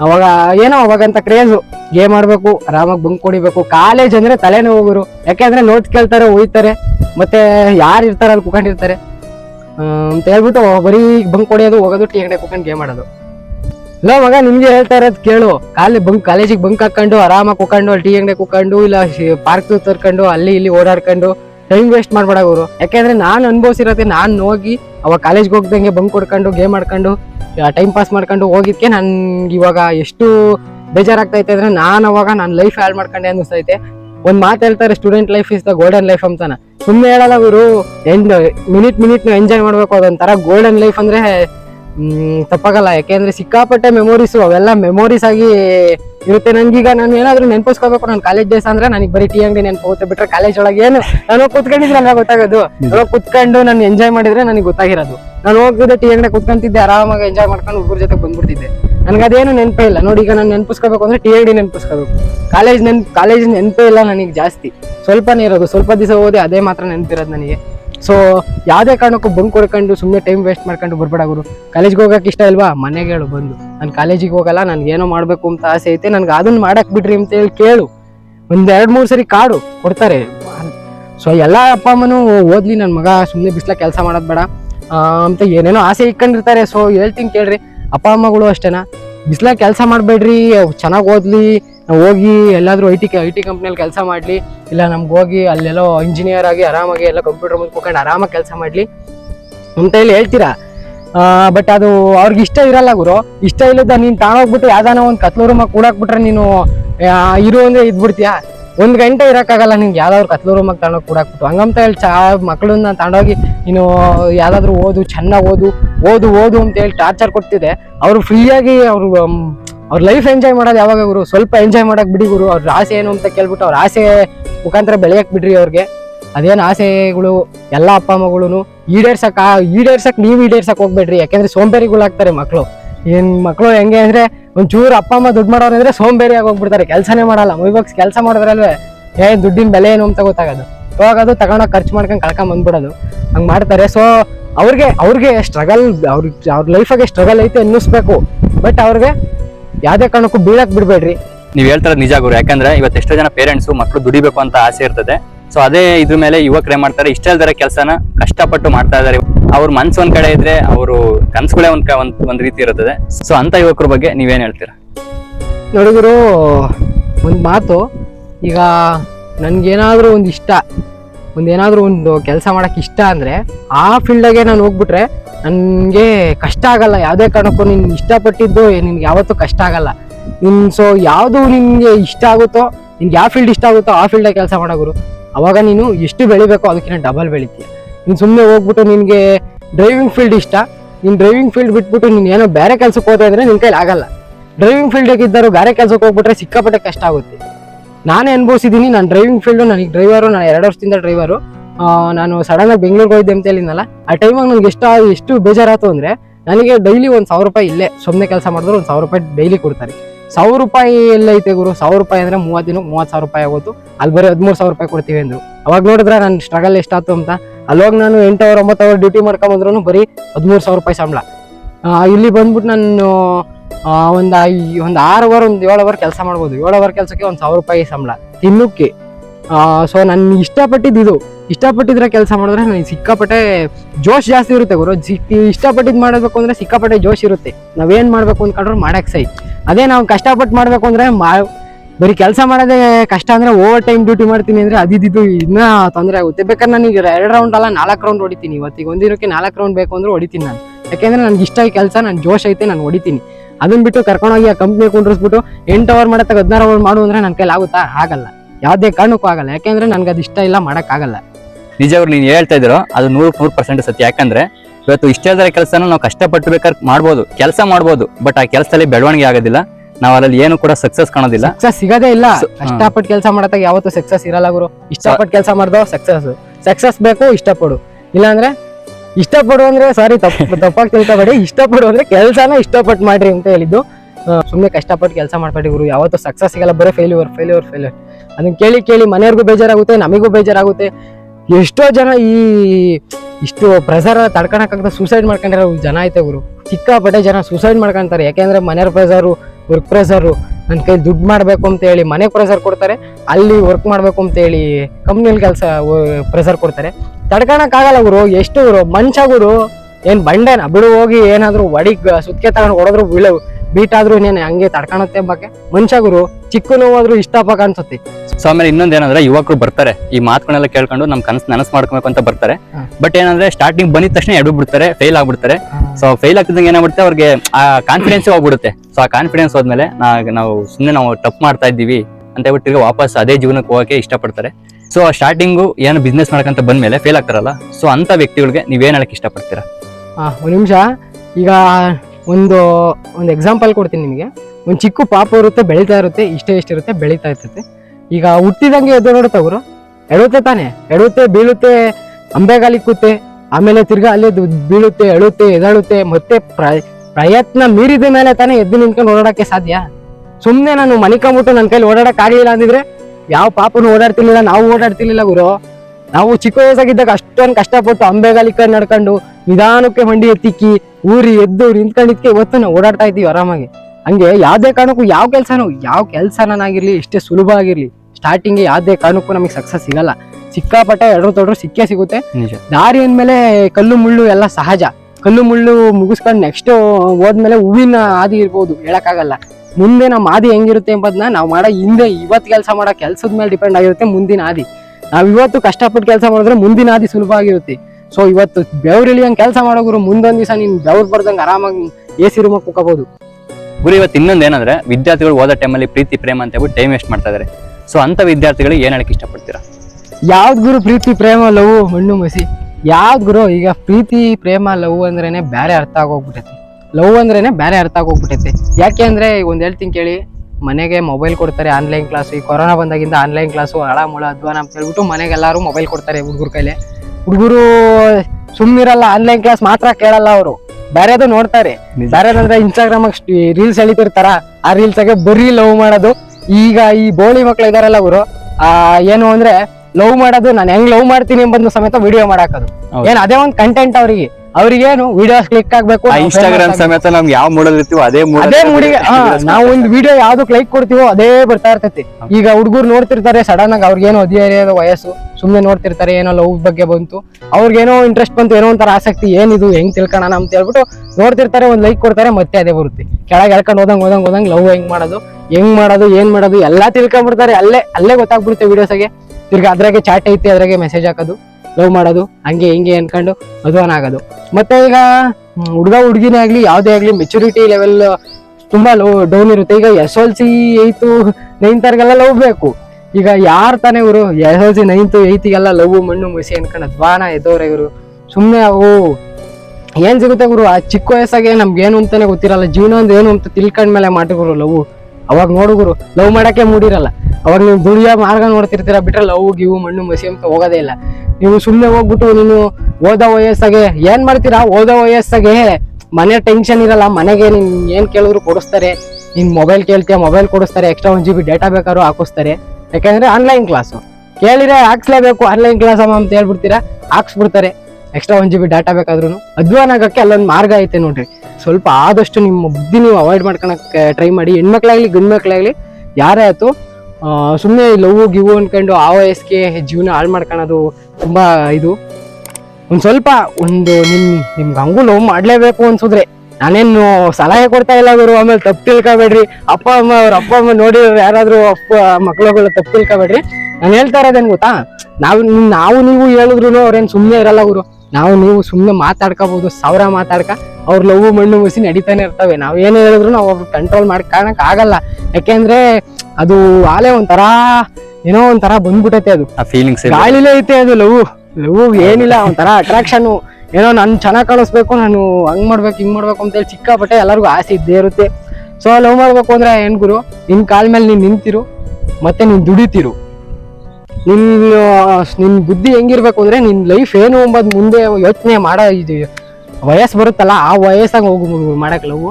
ಅವಾಗ ಏನೋ ಅವಾಗಂತ ಕ್ರೇಜು ಗೇಮ್ ಆಡ್ಬೇಕು ಆರಾಮಾಗಿ ಬಂಕ್ ಹೊಡಿಬೇಕು. ಕಾಲೇಜ್ ಅಂದ್ರೆ ತಲೆನೋವು ಹೋಗೋರು ಯಾಕೆಂದ್ರೆ ನೋಟ್ಸ್ ಕೇಳ್ತಾರೆ ಒಯ್ತಾರೆ. ಮತ್ತೆ ಯಾರು ಇರ್ತಾರೆ ಅಲ್ಲಿ ಕುಕೊಂಡಿರ್ತಾರೆ ಅಂತ ಹೇಳ್ಬಿಟ್ಟು ಬರೀ ಬಂಕ್ ಹೊಡಿಯೋದು ಹೋಗೋದು ಟೀ ಅಂಗಡಿ ಕುತ್ಕೊಂಡು ಗೇಮ್ ಆಡೋದು. ಇಲ್ಲ ಮಗ, ನಿಮ್ಗೆ ಹೇಳ್ತಾ ಇರೋದು ಕೇಳು. ಖಾಲಿ ಬಂಕ್, ಕಾಲೇಜಿಗೆ ಬಂಕ್ ಹಾಕೊಂಡು, ಆರಾಮಾಗಿ ಕುಕೊಂಡು, ಅಲ್ಲಿ ಟೀ ಅಂಗಡಿ ಕುಕೊಂಡು, ಇಲ್ಲ ಪಾರ್ಕ್ ತರ್ಕೊಂಡು, ಅಲ್ಲಿ ಇಲ್ಲಿ ಓಡಾಡ್ಕೊಂಡು ಟೈಮ್ ವೇಸ್ಟ್ ಮಾಡ್ಬೇಡ ಅವರು ಯಾಕೆಂದ್ರೆ ನಾನು ಅನುಭವಿಸಿರೋದೆ ನಾನು ಹೋಗಿ ಅವಾಗ ಕಾಲೇಜ್ಗೆ ಹೋಗ್ದಂಗೆ ಬಂಕ್ ಕೊಡ್ಕೊಂಡು ಗೇಮ್ ಆಡ್ಕೊಂಡು ಟೈಮ್ ಪಾಸ್ ಮಾಡ್ಕೊಂಡು ಹೋಗಿದ್ಕೆ ನನ್ಗೆ ಇವಾಗ ಎಷ್ಟು ಬೇಜಾರಾಗ್ತೈತೆ ಅಂದ್ರೆ ನಾನು ಅವಾಗ ನನ್ನ ಲೈಫ್ ಹಾಳು ಮಾಡ್ಕೊಂಡೆ ಅನ್ನಿಸ್ತೈತೆ. ಒಂದು ಮಾತು ಹೇಳ್ತಾರೆ student life is the golden life ಅಂತಾನ. ಸುಮ್ಮನೆ ಹೇಳಲ್ಲ ಇವರು ಎಂಡ್, ಮಿನಿಟ್ ಮಿನಿಟ್ ಎಂಜಾಯ್ ಮಾಡಬೇಕು, ಅದೊಂಥರ ಗೋಲ್ಡನ್ ಲೈಫ್ ಅಂದ್ರೆ ತಪ್ಪಾಗಲ್ಲ. ಯಾಕೆಂದ್ರೆ ಸಿಕ್ಕಾಪಟ್ಟೆ ಮೆಮೊರೀಸು ಅವೆಲ್ಲ ಮೆಮೊರೀಸ್ ಆಗಿ ಇರುತ್ತೆ. ನನಗೀಗ ನಾನು ಏನಾದ್ರು ನೆನ್ಪಿಸ್ಕೋಬೇಕು ನಾನು ಕಾಲೇಜ್ ಡೇಸ್ ಅಂದ್ರೆ ನನಗೆ ಬರೀ ಟಿ ಅಂಗಡಿ ನೆನಪು ಹೋಗುತ್ತೆ ಬಿಟ್ರೆ ಕಾಲೇಜ್ ಒಳಗೆ ಏನು ನಾನು ಹೋಗಿ ಕುತ್ಕೊಂಡಿದ್ರೆ ಅಲ್ಲ ಗೊತ್ತಾಗೋದು. ಅವಾಗ ಕುತ್ಕೊಂಡು ನಾನು ಎಂಜಾಯ್ ಮಾಡಿದ್ರೆ ನನಗೆ ಗೊತ್ತಾಗಿರೋದು. ನಾನು ಹೋಗಿದ್ದೆ ಟಿ ಅಂಗಡಿ ಕುತ್ಕೊಂತಿದ್ದೆ ಆರಾಮಾಗಿ ಎಂಜಾಯ್ ಮಾಡ್ಕೊಂಡು ಹುಡುಗರ ಜೊತೆ ಬಂದ್ಬಿಡ್ತಿದ್ದೆ. ನನಗೆ ಅದೇನು ನೆನಪೇ ಇಲ್ಲ. ನೋಡಿ ಈಗ ನಾನು ನೆನಪಿಸ್ಕೋಬೇಕು ಅಂದ್ರೆ ಟಿ ಅಂಗಡಿ ನೆನಪಿಸ್ಕೋಬೇಕು ಕಾಲೇಜ್ ನೆನ್ ಕಾಲೇಜ್ ನೆನಪೇ ಇಲ್ಲ ನನಗೆ ಜಾಸ್ತಿ. ಸ್ವಲ್ಪನೇ ಇರೋದು. ಸ್ವಲ್ಪ ದಿವಸ ಓದಿ ಅದೇ ಮಾತ್ರ ನೆನಪಿರೋದು ನನಗೆ. ಸೊ ಯಾವುದೇ ಕಾರಣಕ್ಕೂ ಬಂಕ್ ಕೊಡ್ಕೊಂಡು ಸುಮ್ಮನೆ ಟೈಮ್ ವೇಸ್ಟ್ ಮಾಡ್ಕೊಂಡು ಬರ್ಬೇಡ ಗುರು. ಕಾಲೇಜ್ಗೆ ಹೋಗಕ್ಕೆ ಇಷ್ಟ ಇಲ್ವಾ? ಮನೆಗೆ ಹೇಳು, ಬಂದು. ನಾನು ಕಾಲೇಜಿಗೆ ಹೋಗಲ್ಲ, ನನಗೆ ಏನೋ ಮಾಡಬೇಕು ಅಂತ ಆಸೆ ಐತೆ, ನನಗೆ ಅದನ್ನ ಮಾಡಕ್ ಬಿಡ್ರಿ ಅಂತ ಹೇಳಿ ಕೇಳು. ಒಂದ್ ಎರಡ್ ಮೂರು ಸರಿ ಕಾಡು, ಕೊಡ್ತಾರೆ. ಸೊ ಎಲ್ಲ ಅಪ್ಪ ಅಮ್ಮನೂ ಓದ್ಲಿ ನನ್ನ ಮಗ ಸುಮ್ಮನೆ ಬಿಸ್ಲ ಕೆಲಸ ಮಾಡೋದು ಬೇಡ. ಅಂತ ಏನೇನೋ ಆಸೆ ಇಟ್ಕೊಂಡಿರ್ತಾರೆ. ಸೊ ಹೇಳ್ತೀನಿ ಕೇಳ್ರಿ. ಅಪ್ಪ ಅಮ್ಮಗಳು ಅಷ್ಟೇನಾ? ಬಿಸಿಲ ಕೆಲಸ ಮಾಡಬೇಡ್ರಿ ಚೆನ್ನಾಗಿ ಓದ್ಲಿ ನಾವ್ ಹೋಗಿ ಎಲ್ಲಾದ್ರೂ ಐ ಟಿ ಐ ಟಿ ಕಂಪ್ನಿಯಲ್ಲಿ ಕೆಲಸ ಮಾಡಲಿ, ಇಲ್ಲ ನಮ್ಗೆ ಹೋಗಿ ಅಲ್ಲೆಲ್ಲೋ ಇಂಜಿನಿಯರ್ ಆಗಿ ಆರಾಮಾಗಿ ಎಲ್ಲ ಕಂಪ್ಯೂಟರ್ ಮುಂದೆ ಕೂತ್ಕೊಂಡು ಆರಾಮಾಗಿ ಕೆಲಸ ಮಾಡಲಿ. ಅಂತ ಹೇಳಿ ಹೇಳ್ತೀರಾ? ಬಟ್ ಅದು ಅವ್ರಿಗೆ ಇಷ್ಟ ಇರಲ್ಲ ಗುರು. ಇಷ್ಟ ಇಲ್ಲದ ನೀನು ತಾಣೋಗ್ಬಿಟ್ಟು ಯಾವ್ದಾನ ಒಂದು ಕತ್ಲು ರೂಮ ಕೂಡಾಕ್ಬಿಟ್ರೆ ನೀನು ಇರು ಅಂದ್ರೆ ಇದ್ಬಿಡ್ತೀಯಾ? ಒಂದು ಗಂಟೆ ಇರೋಕ್ಕಾಗಲ್ಲ ನಿಂಗೆ ಯಾವ್ದಾದ್ರು ಕತ್ಲು ರೂಮಾಗ ತಗೊಂಡೋಗಿ ಕೂಡಾಕ್ಬಿಟ್ಟು. ಹಂಗಂತ ಹೇಳಿ ಚಾ ಮಕ್ಕಳನ್ನ ತಗೊಂಡೋಗಿ ನೀನು ಯಾವ್ದಾದ್ರು ಓದು, ಚೆನ್ನಾಗಿ ಓದು ಓದು ಓದು ಅಂತ ಹೇಳಿ ಟಾರ್ಚರ್ ಕೊಡ್ತಿದೆ. ಅವರು ಫ್ರೀಯಾಗಿ ಅವರು ಅವ್ರ ಲೈಫ್ ಎಂಜಾಯ್ ಮಾಡೋದು ಯಾವಾಗ ಗುರು? ಸ್ವಲ್ಪ ಎಂಜಾಯ್ ಮಾಡಕ್ ಬಿಡಿ ಗುರು. ಅವ್ರ ಆಸೆ ಏನು ಅಂತ ಕೇಳ್ಬಿಟ್ಟು ಅವ್ರ ಆಸೆ ಮುಖಾಂತರ ಬೆಳೆಯಕ್ ಬಿಡ್ರಿ ಅವ್ರಿಗೆ. ಅದೇನು ಆಸೆಗಳು ಎಲ್ಲ ಅಪ್ಪ ಅಮ್ಮಗಳು ಈಡೇರ್ಸಕ್ ಆ- ಈಡೇರ್ಸಕ್ ನೀವು ಈಡೇರ್ಸಕ್ ಹೋಗ್ಬೇಡ್ರಿ. ಯಾಕೆಂದ್ರೆ ಸೋಂಬೇರಿಗಳಾಗ್ತಾರೆ ಮಕ್ಕಳು ಏನ್ ಮಕ್ಕಳು ಹೆಂಗೆ ಅಂದ್ರೆ ಒಂಚೂರು ಅಪ್ಪ ಅಮ್ಮ ದುಡ್ಡು ಮಾಡೋರು ಅಂದ್ರೆ ಸೋಂಬೇರಿ ಆಗಿ ಹೋಗ್ಬಿಡ್ತಾರೆ. ಕೆಲಸನೇ ಮಾಡಲ್ಲ. ಮೈಬಾಕ್ಸ್ ಕೆಲಸ ಮಾಡಿದ್ರಲ್ವೇ. ಏ ದುಡ್ಡಿನ ಬೆಲೆ ಏನು ಅಂತ ಗೊತ್ತಾಗೋದು. ಅದು ತಗೊಂಡೋಗಿ ಖರ್ಚು ಮಾಡ್ಕೊಂಡು ಕಳ್ಕೊಂಡ್ ಬಂದ್ಬಿಡೋದು. ಹಂಗ್ ಮಾಡ್ತಾರೆ. ಸೊ ಅವ್ರಿಗೆ ಅವ್ರಿಗೆ ಸ್ಟ್ರಗಲ್ ಅವ್ರ ಅವ್ರ ಲೈಫಾಗೆ ಸ್ಟ್ರಗಲ್ ಐತೆ ಅನ್ನಿಸ್ಬೇಕು. ಬಟ್ ಅವ್ರಿಗೆ ಯಾವ್ದೇ ಕಾರಣಕ್ಕೂ ಬೀಳಕ್ ಬಿಡ್ಬೇಡ್ರಿ. ನೀವ್ ಹೇಳ್ತಾರ ನಿಜ ಗುರು ಯಾಕಂದ್ರೆ ಇವತ್ತು ಎಷ್ಟೋ ಜನ ಪೇರೆಂಟ್ಸ್ ಮಕ್ಕಳು ದುಡಿಬೇಕು ಅಂತ ಆಸೆ ಇರ್ತದೆ. ಸೊ ಅದೇ ಇದ್ರ ಮೇಲೆ ಯುವಕರು ಏನ್ ಮಾಡ್ತಾರೆ ಇಷ್ಟ ಇಲ್ದಾರ ಕೆಲಸನ ಕಷ್ಟಪಟ್ಟು ಮಾಡ್ತಾ ಇದಾರೆ. ಅವ್ರ ಮನ್ಸು ಒಂದ್ ಕಡೆ ಇದ್ರೆ ಅವರು ಕನ್ಸುಗಳೇ ಒಂದ್ ಒಂದ್ ರೀತಿ ಇರುತ್ತದೆ. ಸೊ ಅಂತ ಯುವಕರ ಬಗ್ಗೆ ನೀವೇನ್ ಹೇಳ್ತೀರಾ? ನೋಡಿದ್ರು ಒಂದು ಮಾತು ಈಗ ನನ್ಗೇನಾದ್ರೂ ಒಂದು ಇಷ್ಟ ಒಂದೇನಾದ್ರೂ ಒಂದು ಕೆಲಸ ಮಾಡಕ್ ಇಷ್ಟ ಅಂದ್ರೆ ಆ ಫೀಲ್ಡಾಗೆ ನಾನು ಹೋಗ್ಬಿಟ್ರೆ ನನಗೆ ಕಷ್ಟ ಆಗಲ್ಲ. ಯಾವುದೇ ಕಾರಣಕ್ಕೂ ನೀನು ಇಷ್ಟಪಟ್ಟಿದ್ದು ನಿನ್ಗೆ ಯಾವತ್ತೂ ಕಷ್ಟ ಆಗಲ್ಲ. ನಿನ್ ಸೊ ಯಾವುದು ನಿನಗೆ ಇಷ್ಟ ಆಗುತ್ತೋ, ನಿನ್ಗೆ ಯಾವ ಫೀಲ್ಡ್ ಇಷ್ಟ ಆಗುತ್ತೋ ಆ ಫೀಲ್ಡಾಗ ಕೆಲಸ ಮಾಡೋಗುರು ಅವಾಗ ನೀನು ಎಷ್ಟು ಬೆಳಿಬೇಕೋ ಅದಕ್ಕಿಂತ ಡಬಲ್ ಬೆಳಿತೀಯ. ನೀನು ಸುಮ್ಮನೆ ಹೋಗ್ಬಿಟ್ಟು ನಿನಗೆ ಡ್ರೈವಿಂಗ್ ಫೀಲ್ಡ್ ಇಷ್ಟ. ನೀನು ಡ್ರೈವಿಂಗ್ ಫೀಲ್ಡ್ ಬಿಟ್ಬಿಟ್ಟು ನೀನು ಏನೋ ಬೇರೆ ಕೆಲ್ಸಕ್ಕೆ ಹೋದ್ರೆ ಅಂದರೆ ನಿನ್ನ ಕೈಲಿ ಆಗಲ್ಲ. ಡ್ರೈವಿಂಗ್ ಫೀಲ್ಡಿಗೆ ಇದ್ದರೂ ಬೇರೆ ಕೆಲ್ಸಕ್ಕೆ ಹೋಗ್ಬಿಟ್ರೆ ಸಿಕ್ಕಾಪಟ್ಟೆ ಕಷ್ಟ ಆಗುತ್ತೆ. ನಾನೇ ಅನುಭವಿಸಿದ್ದೀನಿ. ನಾನು ಡ್ರೈವಿಂಗ್ ಫೀಲ್ಡು ನನಗೆ ಡ್ರೈವರು ನಾನು ಎರಡು ವರ್ಷದಿಂದ ಡ್ರೈವರು ನಾನು ಸಡನ್ನಾಗಿ ಬೆಂಗಳೂರಿಗೆ ಹೋಗಿದ್ದೆ ಅಂತ ಹೇಳಿದ್ನಲ್ಲ, ಆ ಟೈಮಾಗ ನನಗೆ ಎಷ್ಟು ಎಷ್ಟು ಬೇಜಾರಾಯ್ತು ಅಂದರೆ ನನಗೆ ಡೈಲಿ ಒಂದು ಸಾವಿರ ರೂಪಾಯಿ ಇಲ್ಲೇ ಸುಮ್ಮನೆ ಕೆಲಸ ಮಾಡಿದ್ರು ಒಂದು ಸಾವಿರ ರೂಪಾಯಿ ಡೈಲಿ ಕೊಡ್ತಾರೆ. ಸಾವಿರ ರೂಪಾಯಿ ಎಲ್ಲೈತೆ ಗುರು? ಸಾವಿರ ರೂಪಾಯಿ ಅಂದರೆ ಮೂವತ್ತು ದಿನಕ್ಕೆ ಮೂವತ್ತು ಸಾವಿರ ರೂಪಾಯಿ ಆಗೋತು ಅಲ್ಲಿ ಬರೀ ಹದಿಮೂರು ಸಾವಿರ ರೂಪಾಯಿ ಕೊಡ್ತೀವಿ ಅಂದರು. ಅವಾಗ ನೋಡಿದ್ರೆ ನನ್ನ ಸ್ಟ್ರಗಲ್ ಎಷ್ಟಾಯ್ತು ಅಂತ. ಅಲ್ಲೋಗಿ ನಾನು ಎಂಟು ಅವರ್, ಒಂಬತ್ತು ಅವರ್ ಡ್ಯೂಟಿ ಮಾಡ್ಕೊಂಬಂದ್ರು ಬರೀ ಹದಿಮೂರು ಸಾವಿರ ರೂಪಾಯಿ ಸಂಬಳ. ಇಲ್ಲಿ ಬಂದ್ಬಿಟ್ಟು ನಾನು ಒಂದು ಒಂದು ಆರು ಅವರ್ ಒಂದು ಏಳು ಅವರ್ ಕೆಲಸ ಮಾಡ್ಬೋದು. ಏಳು ಅವರ್ ಕೆಲಸಕ್ಕೆ ಒಂದು ಸಾವಿರ ರೂಪಾಯಿ ಸಂಬಳ. ತಿನ್ನಕ್ಕೆ. ಸೊ ನಾನು ಇಷ್ಟಪಟ್ಟಿದ್ದು ಇದು. ಇಷ್ಟಪಟ್ಟಿದ್ರೆ ಕೆಲಸ ಮಾಡಿದ್ರೆ ನನಗೆ ಸಿಕ್ಕಾಪಟ್ಟೆ ಜೋಶ್ ಜಾಸ್ತಿ ಇರುತ್ತೆ ಗುರು. ಸಿಕ್ಕಿ ಇಷ್ಟಪಟ್ಟಿದ್ದು ಮಾಡಬೇಕು ಅಂದ್ರೆ ಸಿಕ್ಕಾಪಟ್ಟೆ ಜೋಶ್ ಇರುತ್ತೆ. ನಾವೇನು ಮಾಡಬೇಕು ಅಂದ್ಕೊಂಡ್ರೆ ಮಾಡೋಕ್ಕೆ ಸೈ ಅದೇ ನಾವು ಕಷ್ಟಪಟ್ಟು ಮಾಡಬೇಕು ಅಂದ್ರೆ ಮಾ, ಬರೀ ಕೆಲಸ ಮಾಡೋದೇ ಕಷ್ಟ ಅಂದ್ರೆ ಓವರ್ ಟೈಮ್ ಡ್ಯೂಟಿ ಮಾಡ್ತೀನಿ ಅಂದ್ರೆ ಅದಿದ್ದು ಇನ್ನೂ ತೊಂದರೆ ಆಗುತ್ತೆ. ಬೇಕಾದ್ರೆ ನನಗೆ ಎರಡು ರೌಂಡ್ ಅಲ್ಲ, ನಾಲ್ಕು ರೌಂಡ್ ಹೊಡಿತೀನಿ. ಇವತ್ತಿಗೆ ಒಂದಿನಕ್ಕೆ ನಾಲ್ಕು ರೌಂಡ್ ಬೇಕು ಅಂದ್ರೆ ಹೊಡಿತೀನಿ ನಾನು. ಯಾಕೆಂದರೆ ನನಗೆ ಇಷ್ಟ ಕೆಲಸ, ನಾನು ಜೋಶ್ ಐತೆ, ನಾನು ಹೊಡಿತೀನಿ. ಅದನ್ನ ಬಿಟ್ಟು ಕರ್ಕೊಂಡೋಗಿ ಆ ಕಂಪ್ನಿ ಕುಂಡ್ರಿಸ್ಬಿಟ್ಟು ಎಂಟು ಅವರ್ ಮಾಡತ್ತಾಗ ಹದಿನಾರು ಅವರ್ ಮಾಡು ಅಂದ್ರೆ ನನ್ನ ಕೈಲಿ ಆಗುತ್ತಾ? ಆಗಲ್ಲ. ಯಾವುದೇ ಕಾರಣಕ್ಕೂ ಆಗಲ್ಲ. ಯಾಕೆಂದ್ರೆ ನನ್ಗೆ ಅದು ಇಷ್ಟ ಇಲ್ಲ ಮಾಡೋಕ್ಕಾಗಲ್ಲ ನಿಜ ಅವ್ರು ನೀನು ಹೇಳ್ತಾ ಇದ್ರು ಅದು ನೂರ್ ನೂರ್ ಪರ್ಸೆಂಟ್ ಸತ್ಯ. ಯಾಕಂದ್ರೆ ಇವತ್ತು ಇಷ್ಟ ಇಲ್ಲದ ಕೆಲಸನ ನಾವು ಕಷ್ಟಪಟ್ಟು ಬೇಕಾದ್ರೆ ಮಾಡ್ಬೋದು ಕೆಲಸ ಮಾಡ್ಬೋದು ಬಟ್ ಆ ಕೆಲಸದಲ್ಲಿ ಬೆಳವಣಿಗೆ ಆಗೋದಿಲ್ಲ. ನಾವು ಅಲ್ಲಿ ಏನು ಕೂಡ ಸಕ್ಸಸ್ ಕಾಣೋದಿಲ್ಲ. ಸಕ್ಸಸ್ ಸಿಗೋದೇ ಇಲ್ಲ. ಕಷ್ಟಪಟ್ಟು ಕೆಲಸ ಮಾಡತ್ತಾಗ ಯಾವತ್ತೂ ಸಕ್ಸಸ್ ಇರಲ್ಲ ಗುರು. ಇಷ್ಟಪಟ್ಟು ಕೆಲಸ ಮಾಡ್ದೋ ಸಕ್ಸಸ್ ಸಕ್ಸಸ್ ಬೇಕು ಇಷ್ಟಪಡು. ಇಲ್ಲಾಂದ್ರೆ ಇಷ್ಟಪಡು ಅಂದ್ರೆ ಸಾರಿ ತಪ್ಪು, ತಪ್ಪಾಗಿ ತಿಳ್ಕೊಬೇಡಿ. ಇಷ್ಟಪಡು ಅಂದ್ರೆ ಕೆಲಸನ ಇಷ್ಟಪಟ್ಟು ಮಾಡ್ರಿ ಅಂತ ಹೇಳಿದ್ದು. ಸುಮ್ಮನೆ ಕಷ್ಟಪಟ್ಟು ಕೆಲಸ ಮಾಡ್ಬೇಡಿ ಗುರು. ಯಾವತ್ತೂ ಸಕ್ಸಸ್ ಸಿಗಲ್ಲ, ಬರೀ ಫೇಲ್ಯೂರ್ ಫೇಲ್ಯೂರ್ ಫೇಲ್ಯೂರ್ ಅದನ್ನ ಕೇಳಿ ಕೇಳಿ ಮನೆಯವ್ರಿಗೂ ಬೇಜಾರಾಗುತ್ತೆ, ನಮಗೂ ಬೇಜಾರಾಗುತ್ತೆ. ಎಷ್ಟೋ ಜನ ಈ, ಇಷ್ಟು ಪ್ರೆಸರ್ ತಡ್ಕೊಳಕ್ಕಾಗದ ಸೂಸೈಡ್ ಮಾಡ್ಕೊಂಡಿರೋ ಜನ ಐತೆ ಗುರು. ಸಿಕ್ಕಾಪಟ್ಟೆ ಜನ ಸೂಸೈಡ್ ಮಾಡ್ಕೊಂತಾರೆ. ಯಾಕೆಂದ್ರೆ ಮನೆಯವ್ರ ಪ್ರೆಸರು ವರ್ಕ್ ಪ್ರೆಸರು ನನ್ನ ಕೈ ದುಡ್ಡು ಮಾಡಬೇಕು ಅಂತ ಹೇಳಿ ಮನೆಗೆ ಪ್ರೆಸರ್ ಕೊಡ್ತಾರೆ, ಅಲ್ಲಿ ವರ್ಕ್ ಮಾಡಬೇಕು ಅಂತ ಹೇಳಿ ಕಂಪ್ನಿಯಲ್ಲಿ ಕೆಲಸ ಪ್ರೆಸರ್ ಕೊಡ್ತಾರೆ. ತಡ್ಕೊಳಕ್ಕಾಗಲ್ಲ ಗುರು, ಎಷ್ಟು ಗುರು, ಮನುಷ್ಯ ಗುರು, ಏನು ಬಂಡೆನ ಬಿಡು ಹೋಗಿ ಏನಾದರೂ ಒಡಿಗೆ ಸುತ್ತಿಗೆ ತಗೊಂಡು ಹೊಡೆದ್ರು ಬೀಳು ಬೀಟ್ ಆದ್ರೂ ಇನ್ನೇನೆ ಹಂಗೆ ತಡ್ಕೊಳತ್ತೆ ಬಗ್ಗೆ ಮನುಷ್ಯ ಗುರು ಚಿಕ್ಕ ನೋವಾದ್ರೂ ಇಷ್ಟಪಕ ಅನ್ಸುತ್ತೆ. ಸೊ ಆಮೇಲೆ ಇನ್ನೊಂದೇನಂದ್ರೆ ಯುವಕರು ಬರ್ತಾರೆ. ಈ ಮಾತುಗಳನ್ನೆಲ್ಲ ಕೇಳ್ಕೊಂಡು ನಮ್ ಕನಸು ನನಸು ಮಾಡ್ಕೊಬೇಕು ಅಂತ ಬರ್ತಾರೆ. ಬಟ್ ಏನಂದ್ರೆ ಸ್ಟಾರ್ಟಿಂಗ್ ಬಂದಿದ ತಕ್ಷಣ ಎಡು ಬಿಡ್ತಾರೆ ಫೇಲ್ ಆಗ್ಬಿಡ್ತಾರೆ. ಸೊ ಫೇಲ್ ಆಗ್ತಿದ್ದಂಗೆ ಏನಾಗ್ಬಿಡುತ್ತೆ? ಅವ್ರಿಗೆ ಆ ಕಾನ್ಫಿಡೆನ್ಸ್ ಹೋಗ್ಬಿಡುತ್ತೆ. ಸೊ ಆ ಕಾನ್ಫಿಡೆನ್ಸ್ ಹೋದ್ಮೇಲೆ ನಾವು ಸುಮ್ಮನೆ ನಾವು ತಪ್ಪು ಮಾಡ್ತಾ ಇದ್ದೀವಿ ಅಂತ ಹೇಳ್ಬಿಟ್ಟು ತಿರ್ಗಿ ವಾಪಸ್ ಅದೇ ಜೀವನಕ್ಕೆ ಹೋಗಕ್ಕೆ ಇಷ್ಟಪಡ್ತಾರೆ. ಸೊ ಸ್ಟಾರ್ಟಿಂಗು ಏನು ಬಿಸ್ನೆಸ್ ಮಾಡ್ಕಂತ ಬಂದ್ಮೇಲೆ ಫೇಲ್ ಆಗ್ತಾರಲ್ಲ ಸೊ ಅಂತ ವ್ಯಕ್ತಿಗಳಿಗೆ ನೀವೇನ್ ಹೇಳಕ್ ಇಷ್ಟಪಡ್ತೀರಾ? ಒಂದ್ ನಿಮಿಷ. ಈಗ ಒಂದು ಒಂದು ಎಕ್ಸಾಂಪಲ್ ಕೊಡ್ತೀನಿ ನಿಮಗೆ. ಒಂದು ಚಿಕ್ಕ ಪಾಪ ಇರುತ್ತೆ, ಬೆಳೀತಾ ಇರುತ್ತೆ, ಇಷ್ಟೇ ಇಷ್ಟಿರುತ್ತೆ ಬೆಳೀತಾ ಇರ್ತೈತೆ. ಈಗ ಹುಟ್ಟಿದಂಗೆ ಎದ್ದು ನೋಡುತ್ತೆ ಅವರು ಎಳುತ್ತೆ ತಾನೆ ಎಳುತ್ತೆ ಬೀಳುತ್ತೆ ಅಂಬೆಗಾಲಿ ಕೂತೆ, ಆಮೇಲೆ ತಿರ್ಗಾ ಅಲ್ಲೇ ಬೀಳುತ್ತೆ ಎಳುತ್ತೆ ಎದಾಳುತ್ತೆ ಮತ್ತೆ ಪ್ರ- ಪ್ರಯತ್ನ ಮೀರಿದ ಮೇಲೆ ತಾನೇ ಎದ್ದು ನಿಂತ್ಕೊಂಡು ಓಡಾಡಕ್ಕೆ ಸಾಧ್ಯ? ಸುಮ್ಮನೆ ನಾನು ಮನಿಕೊಂಬಿಟ್ಟು ನನ್ನ ಕೈಲಿ ಓಡಾಡಕ್ಕೆ ಆಗಲಿಲ್ಲ ಅಂದಿದ್ರೆ ಯಾವ ಪಾಪನು ಓಡಾಡ್ತಿರ್ಲಿಲ್ಲ, ನಾವು ಓಡಾಡ್ತಿರ್ಲಿಲ್ಲ ಗುರು. ನಾವು ಚಿಕ್ಕ ವಯಸ್ಸಾಗಿದ್ದಾಗ ಅಷ್ಟೊಂದು ಕಷ್ಟಪಟ್ಟು ಅಂಬೆಗಾಲಿಕ ನಡ್ಕೊಂಡು ನಿಧಾನಕ್ಕೆ ಮಂಡಿ ಎತ್ತಿಕ್ಕಿ ಊರಿ ಎದ್ದು ನಿಂತ್ಕೊಂಡಿದ್ಕೆ ಇವತ್ತು ನಾವು ಓಡಾಡ್ತಾ ಇದ್ದೀವಿ ಆರಾಮಾಗಿ. ಹಂಗೆ ಯಾವ್ದೇ ಕಾರಣಕ್ಕೂ ಯಾವ ಕೆಲಸನೂ ಯಾವ ಕೆಲಸನಾಗಿರ್ಲಿ ಎಷ್ಟೇ ಸುಲಭ ಆಗಿರ್ಲಿ ಸ್ಟಾರ್ಟಿಂಗ್ ಯಾವ್ದೇ ಕಾರಣಕ್ಕೂ ನಮಗೆ ಸಕ್ಸಸ್ ಸಿಗಲ್ಲ. ಸಿಕ್ಕಾಪಟ್ಟೆ ಎಡ್ರು ತೊಡರು ಸಿಕ್ಕೇ ಸಿಗುತ್ತೆ. ದಾರಿ ಅಂದ್ಮೇಲೆ ಕಲ್ಲು ಮುಳ್ಳು ಎಲ್ಲ ಸಹಜ. ಕಲ್ಲು ಮುಳ್ಳು ಮುಗಿಸ್ಕೊಂಡು ನೆಕ್ಸ್ಟ್ ಹೋದ್ಮೇಲೆ ಹೂವಿನ ಆದಿ ಇರ್ಬೋದು ಹೇಳೋಕ್ಕಾಗಲ್ಲ. ಮುಂದೆ ನಮ್ಮ ಆದಿ ಹೆಂಗಿರುತ್ತೆ ಎಂಬುದನ್ನ ನಾವು ಮಾಡೋ ಹಿಂದೆ ಇವತ್ತು ಕೆಲಸ ಮಾಡೋ ಕೆಲಸದ ಮೇಲೆ ಡಿಪೆಂಡ್ ಆಗಿರುತ್ತೆ ಮುಂದಿನ ಆದಿ ನಾವು ಇವತ್ತು ಕಷ್ಟಪಟ್ಟು ಕೆಲಸ ಮಾಡಿದ್ರೆ ಮುಂದಿನ ಆದಿ ಸುಲಭ ಆಗಿರುತ್ತೆ. ಸೊ ಇವತ್ತು ಬೆವ್ರಿಳಿಯಂಗ್ ಕೆಲಸ ಮಾಡೋರು ಮುಂದೊಂದು ದಿವಸ ನೀನು ಬೆವ್ರು ಬರ್ದಂಗೆ ಆರಾಮಾಗಿ ಎ ಸಿ ರೂಮಾಗಿ ಕುಕೋಬಹುದು ಗುರು ಇವತ್ತು ಇನ್ನೊಂದು ಏನಂದ್ರೆ ವಿದ್ಯಾರ್ಥಿಗಳು ಓದೋ ಟೈಮಲ್ಲಿ ಪ್ರೀತಿ ಪ್ರೇಮ ಅಂತ ಹೇಳ್ಬಿಟ್ಟು ಟೈಮ್ ವೇಸ್ಟ್ ಮಾಡ್ತಾ ಇದಾರೆ. ಸೊ ಅಂತ ವಿದ್ಯಾರ್ಥಿಗಳಿಗೆ ಏನು ಹೇಳಕ್ಕೆ ಇಷ್ಟಪಡ್ತೀರಾ? ಯಾವ್ದು ಗುರು ಪ್ರೀತಿ ಪ್ರೇಮ ಲವ್ ಮಣ್ಣು ಮಸಿ? ಯಾವ್ದು ಗುರು ಈಗ ಪ್ರೀತಿ ಪ್ರೇಮ ಲವ್ ಅಂದ್ರೇನೆ ಬೇರೆ ಅರ್ಥ ಆಗೋಗ್ಬಿಟ್ಟೈತಿ ಲವ್ ಅಂದ್ರೇನೆ ಬೇರೆ ಅರ್ಥ ಆಗೋಗ್ಬಿಟ್ಟೈತಿ ಯಾಕೆ ಅಂದ್ರೆ ಒಂದು ಹೇಳ್ತೀನಿ ಕೇಳಿ ಮನೆಗೆ ಮೊಬೈಲ್ ಕೊಡ್ತಾರೆ ಆನ್ಲೈನ್ ಕ್ಲಾಸ್ ಈ ಕೊರೋನಾ ಬಂದಾಗಿಂದ ಆನ್ಲೈನ್ ಕ್ಲಾಸು ಹಳ ಮುಳ ಅಧ್ವಾನ ಅಂತ ಹೇಳ್ಬಿಟ್ಟು ಮನೆಗೆಲ್ಲರೂ ಮೊಬೈಲ್ ಕೊಡ್ತಾರೆ ಹುಡುಗರ ಕೈಲಿ. ಹುಡುಗರು ಸುಮ್ಮನಿರಲ್ಲ ಆನ್ಲೈನ್ ಕ್ಲಾಸ್ ಮಾತ್ರ ಕೇಳಲ್ಲ ಅವರು. ಬೇರೆದು ನೋಡ್ತಾರೆ. ಬೇರೆದಂದ್ರೆ ಇನ್ಸ್ಟಾಗ್ರಾಮ್ ರೀಲ್ಸ್ ಎಳಿತಿರ್ತಾರ. ಆ ರೀಲ್ಸ್ ಆಗಿ ಬರೀ ಲವ್ ಮಾಡೋದು. ಈಗ ಈ ಬೋಳಿ ಮಕ್ಳು ಇದಾರಲ್ಲ ಅವರು ಆ ಏನು ಅಂದ್ರೆ ಲವ್ ಮಾಡೋದು ನಾನು ಹೆಂಗ್ ಲವ್ ಮಾಡ್ತೀನಿ ಎಂಬುದನ್ನು ಸಮೇತ ವಿಡಿಯೋ ಮಾಡಾಕೋದು. ಏನ್ ಅದೇ ಒಂದ್ ಕಂಟೆಂಟ್ ಅವ್ರಿಗೆ. ಅವ್ರಿಗೇನು ವಿಡಿಯೋಸ್ ಕ್ಲಿಕ್ ಆಗ್ಬೇಕು ಇನ್ಸ್ಟಾಗ್ರಾಮ್ ಸಮೇತ ನಮ್ಗೆ ಯಾವ ಮೂಡಲ್ ಇರ್ತೀವೋ ಅದೇ ಮೂಡ್ ಅದೇ ಮೂಡಿಗೆ ನಾವು ಒಂದು ವಿಡಿಯೋ ಯಾವ್ದಕ್ ಲೈಕ್ ಕೊಡ್ತೀವೋ ಅದೇ ಬರ್ತಾ ಇರ್ತೈತಿ. ಈಗ ಹುಡುಗರು ನೋಡ್ತಿರ್ತಾರೆ ಸಡನ್ ಆಗಿ ಅವ್ರಿಗೇನೋ ಹದಿಹರೆಯದ ವಯಸ್ಸು ಸುಮ್ನೆ ನೋಡ್ತಿರ್ತಾರೆ ಏನೋ ಲವ್ ಬಗ್ಗೆ ಬಂತು. ಅವ್ರಿಗೇನೋ ಇಂಟ್ರೆಸ್ಟ್ ಬಂತು ಏನೋ ಒಂಥರ ಆಸಕ್ತಿ ಏನಿದು ಹೆಂಗ್ ತಿಳ್ಕೊಳ್ಳೋಣ ಅಂತ ಹೇಳ್ಬಿಟ್ಟು ನೋಡ್ತಿರ್ತಾರೆ ಒಂದ್ ಲೈಕ್ ಕೊಡ್ತಾರೆ ಮತ್ತೆ ಅದೇ ಬರುತ್ತೆ. ಕೆಳಗೆ ಎಳ್ಕೊಂಡು ಹೋದಂಗ್ ಹೋದಂಗ್ ಹೋದಂಗ್ ಲವ್ ಹೆಂಗ್ ಮಾಡೋದು ಹೆಂಗ್ ಮಾಡೋದು ಏನ್ ಮಾಡೋದು ಎಲ್ಲಾ ತಿಳ್ಕೊಂಡ್ಬಿಡ್ತಾರೆ ಅಲ್ಲೇ ಅಲ್ಲೇ ಗೊತ್ತಾಗ್ಬಿಡುತ್ತೆ ವಿಡಿಯೋಸ್ಗೆ ತಿರ್ಗಿ ಅದ್ರಾಗೆ ಚಾಟ್ ಐತಿ ಅದ್ರಾಗೆ ಮೆಸೇಜ್ ಹಾಕೋದು. ಲವ್ ಮಾಡೋದು, ಹಂಗೆ ಹಿಂಗೆ ಅನ್ಕೊಂಡು ಅದು ಆಗೋದು. ಮತ್ತೆ ಈಗ ಹುಡುಗ ಹುಡುಗಿನೇ ಆಗಲಿ, ಯಾವುದೇ ಆಗಲಿ ಮೆಚುರಿಟಿ ಲೆವೆಲ್ ತುಂಬಾ ಲೋ ಡೌನ್ ಇರುತ್ತೆ. ಈಗ ಎಸ್ ಎಲ್ ಸಿ ಏಯ್ತು ನೈನ್ತರ್ಗೆಲ್ಲ ಲವ್ ಬೇಕು. ಈಗ ಯಾರು ತಾನೇ ಇವರು ಎಸ್ ಎಲ್ ಸಿ ನೈನ್ತು ಏಯ್ತಿಗೆಲ್ಲ ಲವ್ ಮಣ್ಣು ಮುಸಿ ಅನ್ಕೊಂಡು ಅದ್ವಾನ ಎದ್ದವ್ರೆ ಇವರು. ಸುಮ್ಮನೆ ಅವು ಏನು ಸಿಗುತ್ತೆ ಗುರು? ಆ ಚಿಕ್ಕ ವಯಸ್ಸಾಗೆ ನಮ್ಗೆ ಏನು ಅಂತಾನೆ ಗೊತ್ತಿರಲ್ಲ, ಜೀವನ ಒಂದು ಏನು ಅಂತ ತಿಳ್ಕೊಂಡ್ಮೇಲೆ ಮಾಡಿಗುರು ಲವ್. ಅವಾಗ ನೋಡುಗರು ಲವ್ ಮಾಡಕ್ಕೆ ಮೂಡಿರಲ್ಲ. ಅವಾಗ ನೀವು ದುಡಿಯ ಮಾರ್ಗ ನೋಡ್ತಿರ್ತೀರ, ಬಿಟ್ರೆ ಲವ್ ಗಿವು ಮಣ್ಣು, ಮಸಿ ಅಂತ ಹೋಗೋದೇ ಇಲ್ಲ. ನೀವು ಸುಮ್ಮನೆ ಹೋಗ್ಬಿಟ್ಟು ನೀನು ಓದೋ ವಯಸ್ಸಾಗೆ ಏನ್ ಮಾಡ್ತೀರಾ? ಓದೋ ವಯಸ್ಸಾಗೆ ಮನೆ ಟೆನ್ಷನ್ ಇರಲ್ಲ, ಮನೆಗೆ ನೀನ್ ಏನ್ ಕೇಳಿದ್ರು ಕೊಡಿಸ್ತಾರೆ. ನಿನ್ ಮೊಬೈಲ್ ಕೇಳ್ತೀಯ ಮೊಬೈಲ್ ಕೊಡಿಸ್ತಾರೆ extra one G B data ಬೇಕಾದ್ರೂ ಹಾಕಿಸ್ತಾರೆ ಯಾಕಂದ್ರೆ ಆನ್ಲೈನ್ ಕ್ಲಾಸು ಕೇಳಿದ್ರೆ ಹಾಕ್ಸ್ಲೇಬೇಕು ಆನ್ಲೈನ್ ಕ್ಲಾಸ್ ಅಮ್ಮ ಅಂತ ಹೇಳ್ಬಿಡ್ತೀರಾ? ಹಾಕ್ಸ್ಬಿಡ್ತಾರೆ. Extra one G B data ಬೇಕಾದ್ರೂ ಅಧ್ವಾನ ಆಗೋಕ್ಕೆ ಅಲ್ಲೊಂದು ಮಾರ್ಗ ಐತೆ ನೋಡ್ರಿ. ಸ್ವಲ್ಪ ಆದಷ್ಟು ನಿಮ್ಮ ಬುದ್ಧಿ ನೀವು ಅವಾಯ್ಡ್ ಮಾಡ್ಕೊಳಕ್ಕೆ ಟ್ರೈ ಮಾಡಿ. ಹೆಣ್ಮಕ್ಳಾಗಲಿ ಗಂಡು ಮಕ್ಕಳಾಗ್ಲಿ ಯಾರೇ ಆಯ್ತು ಸುಮ್ಮನೆ ಲವ್ ಗಿವು ಅಂದ್ಕೊಂಡು ಆ ವಯಸ್ಸಿಗೆ ಜೀವನ ಹಾಳು ಮಾಡ್ಕೊಳೋದು ತುಂಬ ಇದು. ಒಂದು ಸ್ವಲ್ಪ ಒಂದು ನಿಮ್ಮ ನಿಮ್ಗೆ ಹಂಗೂ ಲವ್ ಮಾಡಲೇಬೇಕು ಅನ್ಸಿದ್ರೆ ನಾನೇನು ಸಲಹೆ ಕೊಡ್ತಾ ಇಲ್ಲ ಗುರು, ಆಮೇಲೆ ತಪ್ಪು ತಿಳ್ಕೊಬೇಡ್ರಿ. ಅಪ್ಪ, ಅಮ್ಮ, ಅವ್ರ ಅಪ್ಪ, ಅಮ್ಮ ನೋಡಿ ಯಾರಾದರೂ ಅಪ್ಪ, ಮಕ್ಳುಗಳು ತಪ್ಪು ತಿಳ್ಕೊಬೇಡ್ರಿ. ನಾನು ಹೇಳ್ತಾ ಇರೋದೇನು ಗೊತ್ತಾ? ನಾವು ನಾವು ನೀವು ಹೇಳಿದ್ರು ಅವ್ರೇನು ಸುಮ್ಮನೆ ಇರಲ್ಲ ಗುರು. ನಾವು ನೀವು ಸುಮ್ಮನೆ ಮಾತಾಡ್ಕೋಬಹುದು ಸಾವಿರ ಮಾತಾಡ್ಕ ಅವ್ರ ಲವ್ ಮಣ್ಣು ಮುಸಿ ನಡೀತಾನೆ ಇರ್ತವೆ. ನಾವ್ ಏನೇ ಹೇಳಿದ್ರು ನಾವು ಅವ್ರ ಕಂಟ್ರೋಲ್ ಮಾಡಿ ಕಾಣಕ್ ಆಗಲ್ಲ. ಯಾಕೆಂದ್ರೆ ಅದು ಆಲೆ ಒಂಥರ ಏನೋ ಒಂಥರ ಬಂದ್ಬಿಟ್ಟೈತೆ ಅದು. ಆ ಫೀಲಿಂಗ್ಸ್ ಗಾಳಿಲೇ ಐತೆ ಅದು ಲವ್. ಲವ್ ಏನಿಲ್ಲ ಒಂಥರ ಅಟ್ರಾಕ್ಷನ್ ಏನೋ ನಾನು ಚೆನ್ನಾಗಿ ಕಾಣಿಸ್ಬೇಕು ನಾನು ಹಂಗ್ ಮಾಡ್ಬೇಕು ಹಿಂಗ್ ಮಾಡ್ಬೇಕು ಅಂತ ಹೇಳಿ ಸಿಕ್ಕಾಪಟ್ಟೆ ಎಲ್ಲರಿಗೂ ಆಸೆ ಇದ್ದೇ ಇರುತ್ತೆ. ಸೊ ಲವ್ ಮಾಡ್ಬೇಕು ಅಂದ್ರೆ ಏನ್ ಗುರು ನಿನ್ ಕಾಲ್ ಮೇಲೆ ನೀನ್ ನಿಂತಿರು ಮತ್ತೆ ನೀನ್ ದುಡಿತಿರು. ನಿನ್ ನಿನ್ ಬುದ್ಧಿ ಹೆಂಗಿರ್ಬೇಕು ಅಂದ್ರೆ ನಿನ್ ಲೈಫ್ ಏನು ಅಂಬೋದು ಮುಂದೆ ಯೋಚನೆ ಮಾಡೋ ಇದು ವಯಸ್ಸು ಬರುತ್ತಲ್ಲ ಆ ವಯಸ್ಸಾಗ ಹೋಗು ಮಾಡಕ್ ಲವ್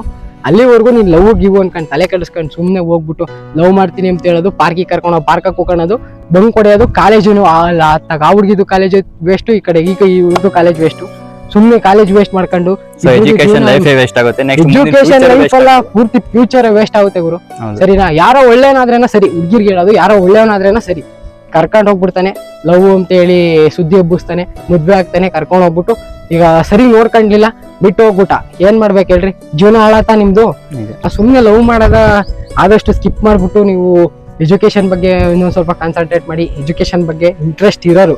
ಅಲ್ಲಿವರೆಗೂ ನೀನ್ ಲವ್ ಗಿವ್ ಅನ್ಕೊಂಡು ತಲೆ ಕೆಡಿಸ್ಕೊಂಡು ಸುಮ್ಮನೆ ಹೋಗ್ಬಿಟ್ಟು ಲವ್ ಮಾಡ್ತೀನಿ ಅಂತ ಹೇಳೋದು ಪಾರ್ಕಿಗೆ ಕರ್ಕೊಂಡು ಪಾರ್ಕಕ್ಕೆ ಹೋಗೋಣದು ಬಂಕ್ ಹೊಡೆಯೋದು ಕಾಲೇಜು ಆ ಹುಡುಗಿದು ಕಾಲೇಜ್ ವೇಸ್ಟ್ ಈ ಕಡೆ ಈಗ ಈ ಹುಡುಗ ಕಾಲೇಜ್ ವೇಸ್ಟ್ ಸುಮ್ಮನೆ ಕಾಲೇಜ್ ವೇಸ್ಟ್ ಮಾಡ್ಕೊಂಡು ಎಜುಕೇಶನ್ ಲೈಫ್ ಎಲ್ಲ ಪೂರ್ತಿ ಫ್ಯೂಚರ್ ವೇಸ್ಟ್ ಆಗುತ್ತೆ ಗುರು. ಸರಿನಾ? ಯಾರೋ ಒಳ್ಳೆಯನಾದ್ರೇನ ಸರಿ ಹುಡ್ಗಿರ್ಗೆ ಹೇಳೋದು ಯಾರೋ ಒಳ್ಳೆಯವನಾದ್ರೇನ ಸರಿ. ಕರ್ಕೊಂಡು ಹೋಗ್ಬಿಡ್ತಾನೆ. ಲವ್ ಅಂತ ಹೇಳಿ ಸುದ್ದಿ ಹಬ್ಬಿಸ್ತಾನೆ ಮದ್ವೆ ಆಗ್ತಾನೆ ಕರ್ಕೊಂಡು ಹೋಗ್ಬಿಟ್ಟು ಈಗ ಸರಿ ನೋಡ್ಕೊಂಡಿಲ್ಲ ಬಿಟ್ಟು ಹೋಗ್ಬಿಟ್ಟ. ಏನ್ ಮಾಡ್ಬೇಕು ಹೇಳ್ರಿ? ಜೀವನ ಹಾಳಾತ ನಿಮ್ದು? ಸುಮ್ಮನೆ ಲವ್ ಮಾಡೋದ ಆದಷ್ಟು ಸ್ಕಿಪ್ ಮಾಡ್ಬಿಟ್ಟು ನೀವು ಎಜುಕೇಶನ್ ಬಗ್ಗೆ ಇನ್ನೊಂದು ಸ್ವಲ್ಪ ಕಾನ್ಸಂಟ್ರೇಟ್ ಮಾಡಿ ಎಜುಕೇಶನ್ ಬಗ್ಗೆ ಇಂಟ್ರೆಸ್ಟ್ ಇರೋರು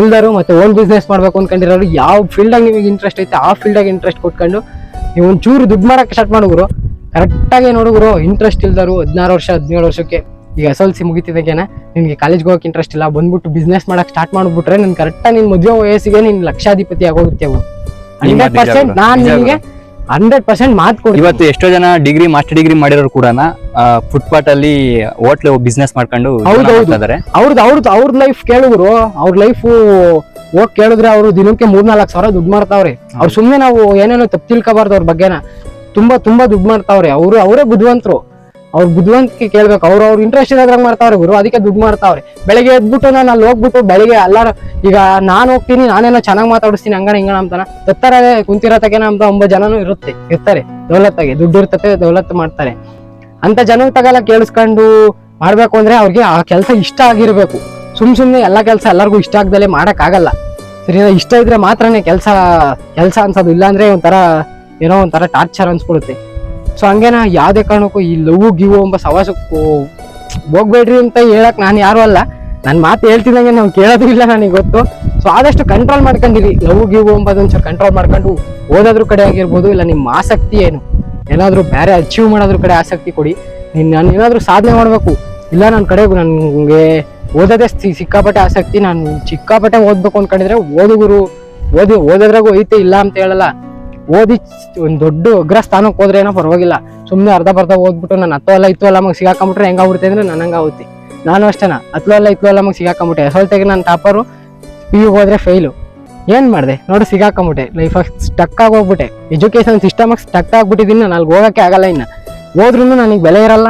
ಇಲ್ದರು ಮತ್ತೆ ಓನ್ ಬಿಸ್ನೆಸ್ ಮಾಡ್ಬೇಕು ಅನ್ಕೊಂಡಿರೋರು ಯಾವ ಫೀಲ್ಡಾಗ ನಿಮಗೆ ಇಂಟ್ರೆಸ್ಟ್ ಐತೆ ಆ ಫೀಲ್ಡಾಗ ಇಂಟ್ರೆಸ್ಟ್ ಕೊಟ್ಕೊಂಡು ನೀವು ಒಂಚೂರು ದುಡ್ಡು ಮಾಡೋಕೆ ಸ್ಟಾರ್ಟ್ ಮಾಡಿದ್ರು ಕರೆಕ್ಟಾಗಿ ನೋಡುಗರು ಇಂಟ್ರೆಸ್ಟ್ ಇಲ್ದರು ಹದಿನಾರು ವರ್ಷ ಹದಿನೇಳು ವರ್ಷಕ್ಕೆ. ಈಗ ಎಸ್ ಎಲ್ ಸಿ ಮುಗಿತಿದ್ದಾಗೇನೆ ನಿನಗೆ ಕಾಲೇಜ್ಗೆ ಹೋಗಕ್ಕೆ ಇಂಟ್ರೆಸ್ಟ್ ಇಲ್ಲ ಬಂದ್ಬಿಟ್ಟು ಬಿಸ್ನೆಸ್ ಮಾಡಕ್ ಸ್ಟಾರ್ಟ್ ಮಾಡಿಬಿಟ್ರೆ ನಿನ್ ಕರೆಕ್ಟಾಗಿ ನಿನ್ನ ಮದುವೆ ವಯಸ್ಸಿಗೆ ನೀನು ಲಕ್ಷಾಧಿಪತಿ ಆಗೋಗುತ್ತೆ ಹಂಡ್ರೆಡ್ ಪರ್ಸೆಂಟ್ ನಾನು ನಿಮಗೆ ಹಂಡ್ರೆಡ್ ಪರ್ಸೆಂಟ್ ಮಾತು ಕೊಡಿ ಇವತ್ತು ಎಷ್ಟೋ ಜನ ಡಿಗ್ರಿ ಮಾಸ್ಟರ್ ಡಿಗ್ರಿ ಮಾಡಿರೋರು ಕೂಡ ಫುಟ್ಪಾತ್ ಅಲ್ಲಿ ಹೋಟ್ಲ್ ಬಿಸ್ನೆಸ್ ಮಾಡ್ಕೊಂಡು ಅವ್ರದ್ದು ಅವ್ರದ್ದು ಅವ್ರದ್ದು ಲೈಫ್ ಕೇಳಿದ್ರು ಅವ್ರ ಲೈಫ್ ಹೋಗಿ ಕೇಳಿದ್ರೆ ಅವರು ದಿನಕ್ಕೆ ಮೂರ್ನಾಲ್ಕು ಸಾವಿರ ದುಡ್ಡು ಮಾಡ್ತಾವ್ರೆ ಅವ್ರು ಸುಮ್ಮನೆ ನಾವು ಏನೇನೋ ತಪ್ಪು ತಿಳ್ಕೊಬಾರ್ದು ಅವ್ರ ಬಗ್ಗೆನ. ತುಂಬಾ ತುಂಬಾ ದುಡ್ಡು ಮಾಡ್ತಾವ್ರೆ ಅವರು ಅವರೇ ಬುದ್ಧಿವಂತರು. ಅವ್ರ ಬುದ್ಧಿವಂತಿಕೆ ಕೇಳ್ಬೇಕು. ಅವ್ರು ಅವ್ರ ಇಂಟ್ರೆಸ್ಟ್ ಇರೋದ್ರಾಗ ಮಾಡ್ತಾವ್ರೆ ಗುರು. ಅದಕ್ಕೆ ದುಡ್ಡು ಮಾಡ್ತಾವ್ರೆ. ಬೆಳಗ್ಗೆ ಎದ್ಬಿಟ್ಟು ನಾನು ಅಲ್ಲಿ ಹೋಗ್ಬಿಟ್ಟು ಬೆಳಿಗ್ಗೆ ಎಲ್ಲಾರು ಈಗ ನಾನು ಹೋಗ್ತೀನಿ ನಾನೇನೋ ಚೆನ್ನಾಗಿ ಮಾತಾಡಿಸ್ತೀನಿ, ಹಂಗಣ ಹಿಂಗಣ ಅಂತಾನ ಕುಂತಿರೋ ಕುಂತಿರತಕ್ಕೆ ಅಂತ ಒಂಬತ್ತು ಜನನು ಇರುತ್ತೆ, ಇರ್ತಾರೆ, ದೌಲತ್ತಾಗಿ. ದುಡ್ಡು ಇರ್ತತೆ ದೌಲತ್ ಮಾಡ್ತಾರೆ. ಅಂತ ಜನ ತಗಲ್ಲ ಕೇಳಿಸ್ಕೊಂಡು ಮಾಡ್ಬೇಕು ಅಂದ್ರೆ ಅವ್ರಿಗೆ ಆ ಕೆಲಸ ಇಷ್ಟ ಆಗಿರ್ಬೇಕು. ಸುಮ್ ಸುಮ್ನೆ ಎಲ್ಲಾ ಕೆಲಸ ಎಲ್ಲರಿಗೂ ಇಷ್ಟ ಆಗ್ದಲೆ ಮಾಡಕ್ ಆಗಲ್ಲ ಇಷ್ಟ ಇದ್ರೆ ಮಾತ್ರನೇ ಕೆಲಸ ಕೆಲಸ ಅನ್ಸೋದು. ಇಲ್ಲಾಂದ್ರೆ ಒಂಥರ ಏನೋ ಒಂಥರ ಟಾರ್ಚರ್ ಅನ್ಸ್ಬಿಡುತ್ತೆ. ಸೊ ಹಂಗೇನ ಯಾವುದೇ ಕಾರಣಕ್ಕೂ ಈ ಲವ್, ಗಿವು ಎಂಬ ಸವಾಸಕ್ಕೂ ಹೋಗ್ಬೇಡ್ರಿ ಅಂತ ಹೇಳಕ್ ನಾನು ಯಾರು ಅಲ್ಲ. ನನ್ನ ಮಾತು ಹೇಳ್ತಿದ್ದಂಗೆ ನಾವು ಕೇಳೋದು ಇಲ್ಲ ನನಗೆ ಗೊತ್ತು. ಸೊ ಆದಷ್ಟು ಕಂಟ್ರೋಲ್ ಮಾಡ್ಕೊಂಡಿರಿ ಲವ್, ಗಿವು ಎಂಬುದು ಒಂಚೂರು ಕಂಟ್ರೋಲ್ ಮಾಡ್ಕೊಂಡು ಓದೋದ್ರ ಕಡೆ ಆಗಿರ್ಬೋದು ಇಲ್ಲ ನಿಮ್ಮ ಆಸಕ್ತಿ ಏನು? ಏನಾದರೂ ಬೇರೆ ಅಚೀವ್ ಮಾಡೋದ್ರ ಕಡೆ ಆಸಕ್ತಿ ಕೊಡಿ. ನೀನು ನಾನು ಏನಾದರೂ ಸಾಧನೆ ಮಾಡಬೇಕು. ಇಲ್ಲ ನನ್ನ ಕಡೆ ನನಗೆ ಓದೋದೇ ಸಿಕ್ಕಾಪಟ್ಟೆ ಆಸಕ್ತಿ. ನಾನು ಸಿಕ್ಕಾಪಟ್ಟೆ ಓದ್ಬೇಕು ಅಂದ್ಕೊಂಡಿದ್ರೆ ಓದುಗುರು ಓದಿ, ಓದೋದ್ರಾಗೂ ಐತೆ ಇಲ್ಲ ಅಂತ ಹೇಳಲ್ಲ. ಓದಿ ಒಂದು ದೊಡ್ಡ ಉಗ್ರ ಸ್ಥಾನಕ್ಕೆ ಹೋದ್ರೆ ಏನೋ ಪರವಾಗಿಲ್ಲ. ಸುಮ್ಮನೆ ಅರ್ಧ ಬರ್ಧ ಓದ್ಬಿಟ್ಟು ನಾನು ಹತ್ತು ಅಲ್ಲ ಇತ್ತು ಅಲ್ಲ ಮಗ ಸಿಗಾಕೊಂಬಿಟ್ರೆ ಹೆಂಗಾಗ್ಬಿಡ್ತೆ ಅಂದ್ರೆ ನನ್ನ ಹಂಗಾಗುತ್ತೆ ನಾನು ಅಷ್ಟೇನ. ಹತ್ತು ಅಲ್ಲ ಇತ್ತು ಅಲ್ಲ ಮಗ ಸಿಗಾಕೊಂಬಿಟ್ಟೆ ತೆಗೆ ನಾನು ಟಾಪರು ಪಿ ಯು ಹೋದ್ರೆ ಫೇಲು ಏನು ಮಾಡಿದೆ? ನೋಡು ಸಿಗಾಕೊಂಬಿಟ್ಟೆ ಲೈಫಾಗಿ ಸ್ಟಕ್ ಆಗೋಗ್ಬಿಟ್ಟೆ ಎಜುಕೇಶನ್ ಸಿಸ್ಟಮಾಗಿ ಸ್ಟಕ್ ಆಗ್ಬಿಟ್ಟಿದ್ದೀನಿ ನಾನು. ಅಲ್ಲಿ ಹೋಗಕ್ಕೆ ಆಗಲ್ಲ ಇನ್ನು. ಹೋದ್ರೂ ನನಗೆ ಬೆಲೆ ಇರಲ್ಲ.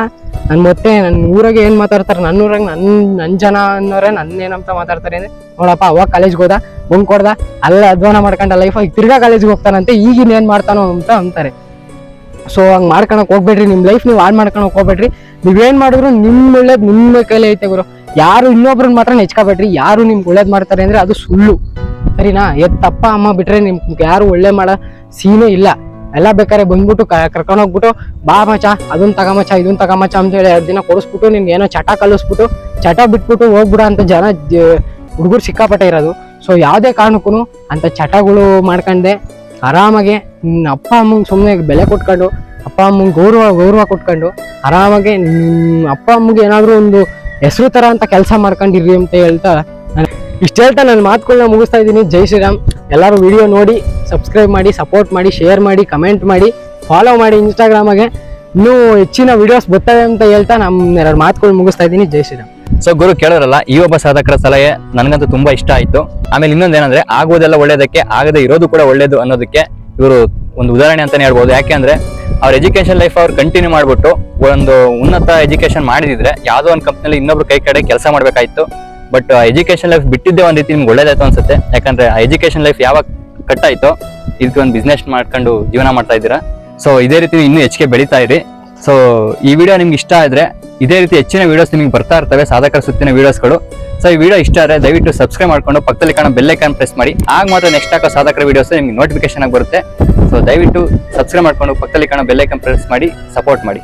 ನನ್ನ ಮತ್ತೆ ನನ್ನ ಊರಾಗೆ ಏನು ಮಾತಾಡ್ತಾರೆ ನನ್ನ ಊರಾಗ ನನ್ನ ನನ್ನ ಜನ ಅನ್ನೋರೆ ನನ್ನ ಏನಂತ ಮಾತಾಡ್ತಾರೆ ಅಂದರೆ, ನೋಡಪ್ಪ, ಅವಾಗ ಕಾಲೇಜ್ಗೆ ಹೋದ ಬಂಕ್ ಕೊಡ್ದ ಅಲ್ಲೇ ಅಧ್ವಾನ ಮಾಡ್ಕೊಂಡ ಲೈಫಾಗಿ ತಿರ್ಗಾ ಕಾಲೇಜ್ಗೆ ಹೋಗ್ತಾನಂತೆ, ಈಗಿನ ಏನು ಮಾಡ್ತಾನೋ ಅಂತ ಅಂತಾರೆ. ಸೊ ಹಂಗೆ ಮಾಡ್ಕೊಳಕ್ ಹೋಗ್ಬೇಡ್ರಿ ನಿಮ್ಮ ಲೈಫ್ ನೀವು ಹಾಳು ಮಾಡ್ಕೊಳಕ್ ಹೋಗ್ಬೇಡ್ರಿ. ನೀವೇನು ಮಾಡಿದ್ರು ನಿಮ್ಮ ಒಳ್ಳೇದು ನಿಮ್ಮ ಕೈಲೇ ಐತೆ ಗುರು. ಯಾರು ಇನ್ನೊಬ್ರನ್ನ ಮಾತ್ರ ನೆಚ್ಕೋಬೇಡ್ರಿ, ಯಾರು ನಿಮ್ಗೆ ಒಳ್ಳೇದು ಮಾಡ್ತಾರೆ ಅಂದರೆ ಅದು ಸುಳ್ಳು. ಸರಿನಾ? ಎತ್ತಪ್ಪ, ಅಮ್ಮ ಬಿಟ್ರೆ ನಿಮ್ಗೆ ಯಾರು ಒಳ್ಳೆ ಮಾಡೋ ಸೀನೇ ಇಲ್ಲ. ಎಲ್ಲ ಬೇಕಾದ್ರೆ ಬಂದ್ಬಿಟ್ಟು ಕರ್ಕೊಂಡು ಹೋಗ್ಬಿಟ್ಟು, ಬಾ ಮಚ ಅದನ್ನ ತಗಮಚ ಇದನ್ನ ತಗಮಚ ಅಂತ ಹೇಳಿ ಎರಡು ದಿನ ಕೊಡಿಸ್ಬಿಟ್ಟು ನಿಮ್ಗೆ ಏನೋ ಚಟ ಕಲಿಸ್ಬಿಟ್ಟು, ಚಟ ಬಿಟ್ಬಿಟ್ಟು ಹೋಗ್ಬಿಡ ಅಂತ ಜನ ಹುಡುಗರು ಸಿಕ್ಕಾಪಟ್ಟೆ ಇರೋದು. ಸೊ ಯಾವುದೇ ಕಾರಣಕ್ಕೂ ಅಂತ ಚಟಗಳು ಮಾಡ್ಕೊಂಡೆ. ಆರಾಮಾಗೆ ನಿನ್ನ ಅಪ್ಪ ಅಮ್ಮಂಗೆ ಸುಮ್ಮನೆ ಬೆಲೆ ಕೊಟ್ಕೊಂಡು, ಅಪ್ಪ ಅಮ್ಮಂಗೆ ಗೌರವ ಗೌರವ ಕೊಟ್ಕೊಂಡು, ಆರಾಮಾಗೆ ನಿಮ್ಮ ಅಪ್ಪ ಅಮ್ಮಗೆ ಏನಾದರೂ ಒಂದು ಹೆಸರು ಥರ ಅಂತ ಕೆಲಸ ಮಾಡ್ಕೊಂಡಿರ್ರಿ ಅಂತ ಹೇಳ್ತಾ ಇಷ್ಟು ಹೇಳ್ತಾ ನನ್ನ ಮಾತುಗಳನ್ನ ಮುಗಿಸ್ತಾ ಇದ್ದೀನಿ. ಜೈ ಶ್ರೀರಾಮ್. ಎಲ್ಲರೂ ವಿಡಿಯೋ ನೋಡಿ ಸಬ್ಸ್ಕ್ರೈಬ್ ಮಾಡಿ ಸಪೋರ್ಟ್ ಮಾಡಿ ಶೇರ್ ಮಾಡಿ ಕಮೆಂಟ್ ಮಾಡಿ ಫಾಲೋ ಮಾಡಿ ಇನ್ಸ್ಟಾಗ್ರಾಮಾಗೆ ಇನ್ನೂ ಹೆಚ್ಚಿನ ವಿಡಿಯೋಸ್ ಬರ್ತವೆ ಅಂತ ಹೇಳ್ತಾ ನಮ್ಮ ಎರಡು ಮಾತುಗಳು ಮುಗಿಸ್ತಾ ಇದ್ದೀನಿ. ಜೈ ಶ್ರೀರಾಮ್. ಸೊ ಗುರು ಕೇಳೋರಲ್ಲ, ಈ ಒಬ್ಬ ಸಾಧಕರ ಸಲಹೆ ನನಗಂತೂ ತುಂಬಾ ಇಷ್ಟ ಆಯ್ತು. ಆಮೇಲೆ ಇನ್ನೊಂದೇನಂದ್ರೆ ಆಗೋದೆಲ್ಲ ಒಳ್ಳೆಯದಕ್ಕೆ ಆಗದೆ ಇರೋದು ಕೂಡ ಒಳ್ಳೇದು ಅನ್ನೋದಕ್ಕೆ ಇವರು ಒಂದು ಉದಾಹರಣೆ ಅಂತಲೇ ಹೇಳ್ಬೋದು. ಯಾಕೆಂದ್ರೆ ಅವ್ರ ಎಜುಕೇಷನ್ ಲೈಫ್ ಅವ್ರು ಕಂಟಿನ್ಯೂ ಮಾಡ್ಬಿಟ್ಟು ಒಂದು ಉನ್ನತ ಎಜುಕೇಶನ್ ಮಾಡಿದಿದ್ರೆ, ಯಾವುದೋ ಒಂದು ಕಂಪ್ನಿಯಲ್ಲಿ ಇನ್ನೊಬ್ರು ಕೈ ಕಡೆ ಕೆಲಸ ಮಾಡ್ಬೇಕಾಯ್ತು. ಬಟ್ ಎಜುಕೇಶನ್ ಲೈಫ್ ಬಿಟ್ಟಿದ್ದೆ ಒಂದು ರೀತಿ ನಿಮ್ಗೆ ಒಳ್ಳೇದಾಯ್ತು ಅನ್ಸುತ್ತೆ. ಯಾಕಂದ್ರೆ ಎಜುಕೇಶನ್ ಲೈಫ್ ಯಾವಾಗ ಕಟ್ ಆಯ್ತೋ ಇದಕ್ಕೆ ಒಂದು ಬಿಸ್ನೆಸ್ ಮಾಡ್ಕೊಂಡು ಜೀವನ ಮಾಡ್ತಾ ಇದ್ದೀರಾ. ಸೊ ಇದೇ ರೀತಿ ಇನ್ನೂ ಹೆಚ್ಚಿಗೆ ಬೆಳೀತಾ ಇರಿ. ಸೊ ಈ ವಿಡಿಯೋ ನಿಮ್ಗೆ ಇಷ್ಟ ಆದರೆ, ಇದೇ ರೀತಿ ಹೆಚ್ಚಿನ ವೀಡಿಯೋಸ್ ನಿಮ್ಗೆ ಬರ್ತಾ ಇರ್ತವೆ, ಸಾಧಕರ ಸುತ್ತಿನ ವೀಡಿಯೋಸ್ಗಳು ಸೊ ಈ ವಿಡಿಯೋ ಇಷ್ಟ ಆದರೆ ದಯವಿಟ್ಟು ಸಬ್ಸ್ಕ್ರೈಬ್ ಮಾಡ್ಕೊಂಡು, ಪಕ್ಕದಲ್ಲಿ ಕಾಣೋ ಬೆಲ್ ಐಕಾನ್ ಪ್ರೆಸ್ ಮಾಡಿ. ಆಗ ಮಾತ್ರ ನೆಕ್ಸ್ಟ್ ಹಾಕೋ ಸಾಧಕರ ವೀಡಿಯೋಸ್ ನಿಮ್ಗೆ ನೋಟಿಫಿಕೇಶನ್ ಆಗಿ ಬರುತ್ತೆ. ಸೊ ದಯವಿಟ್ಟು ಸಬ್ಸ್ಕ್ರೈಬ್ ಮಾಡ್ಕೊಂಡು, ಪಕ್ಕದಲ್ಲಿ ಕಾಣೋ ಬೆಲ್ ಐಕಾನ್ ಪ್ರೆಸ್ ಮಾಡಿ ಸಪೋರ್ಟ್ ಮಾಡಿ.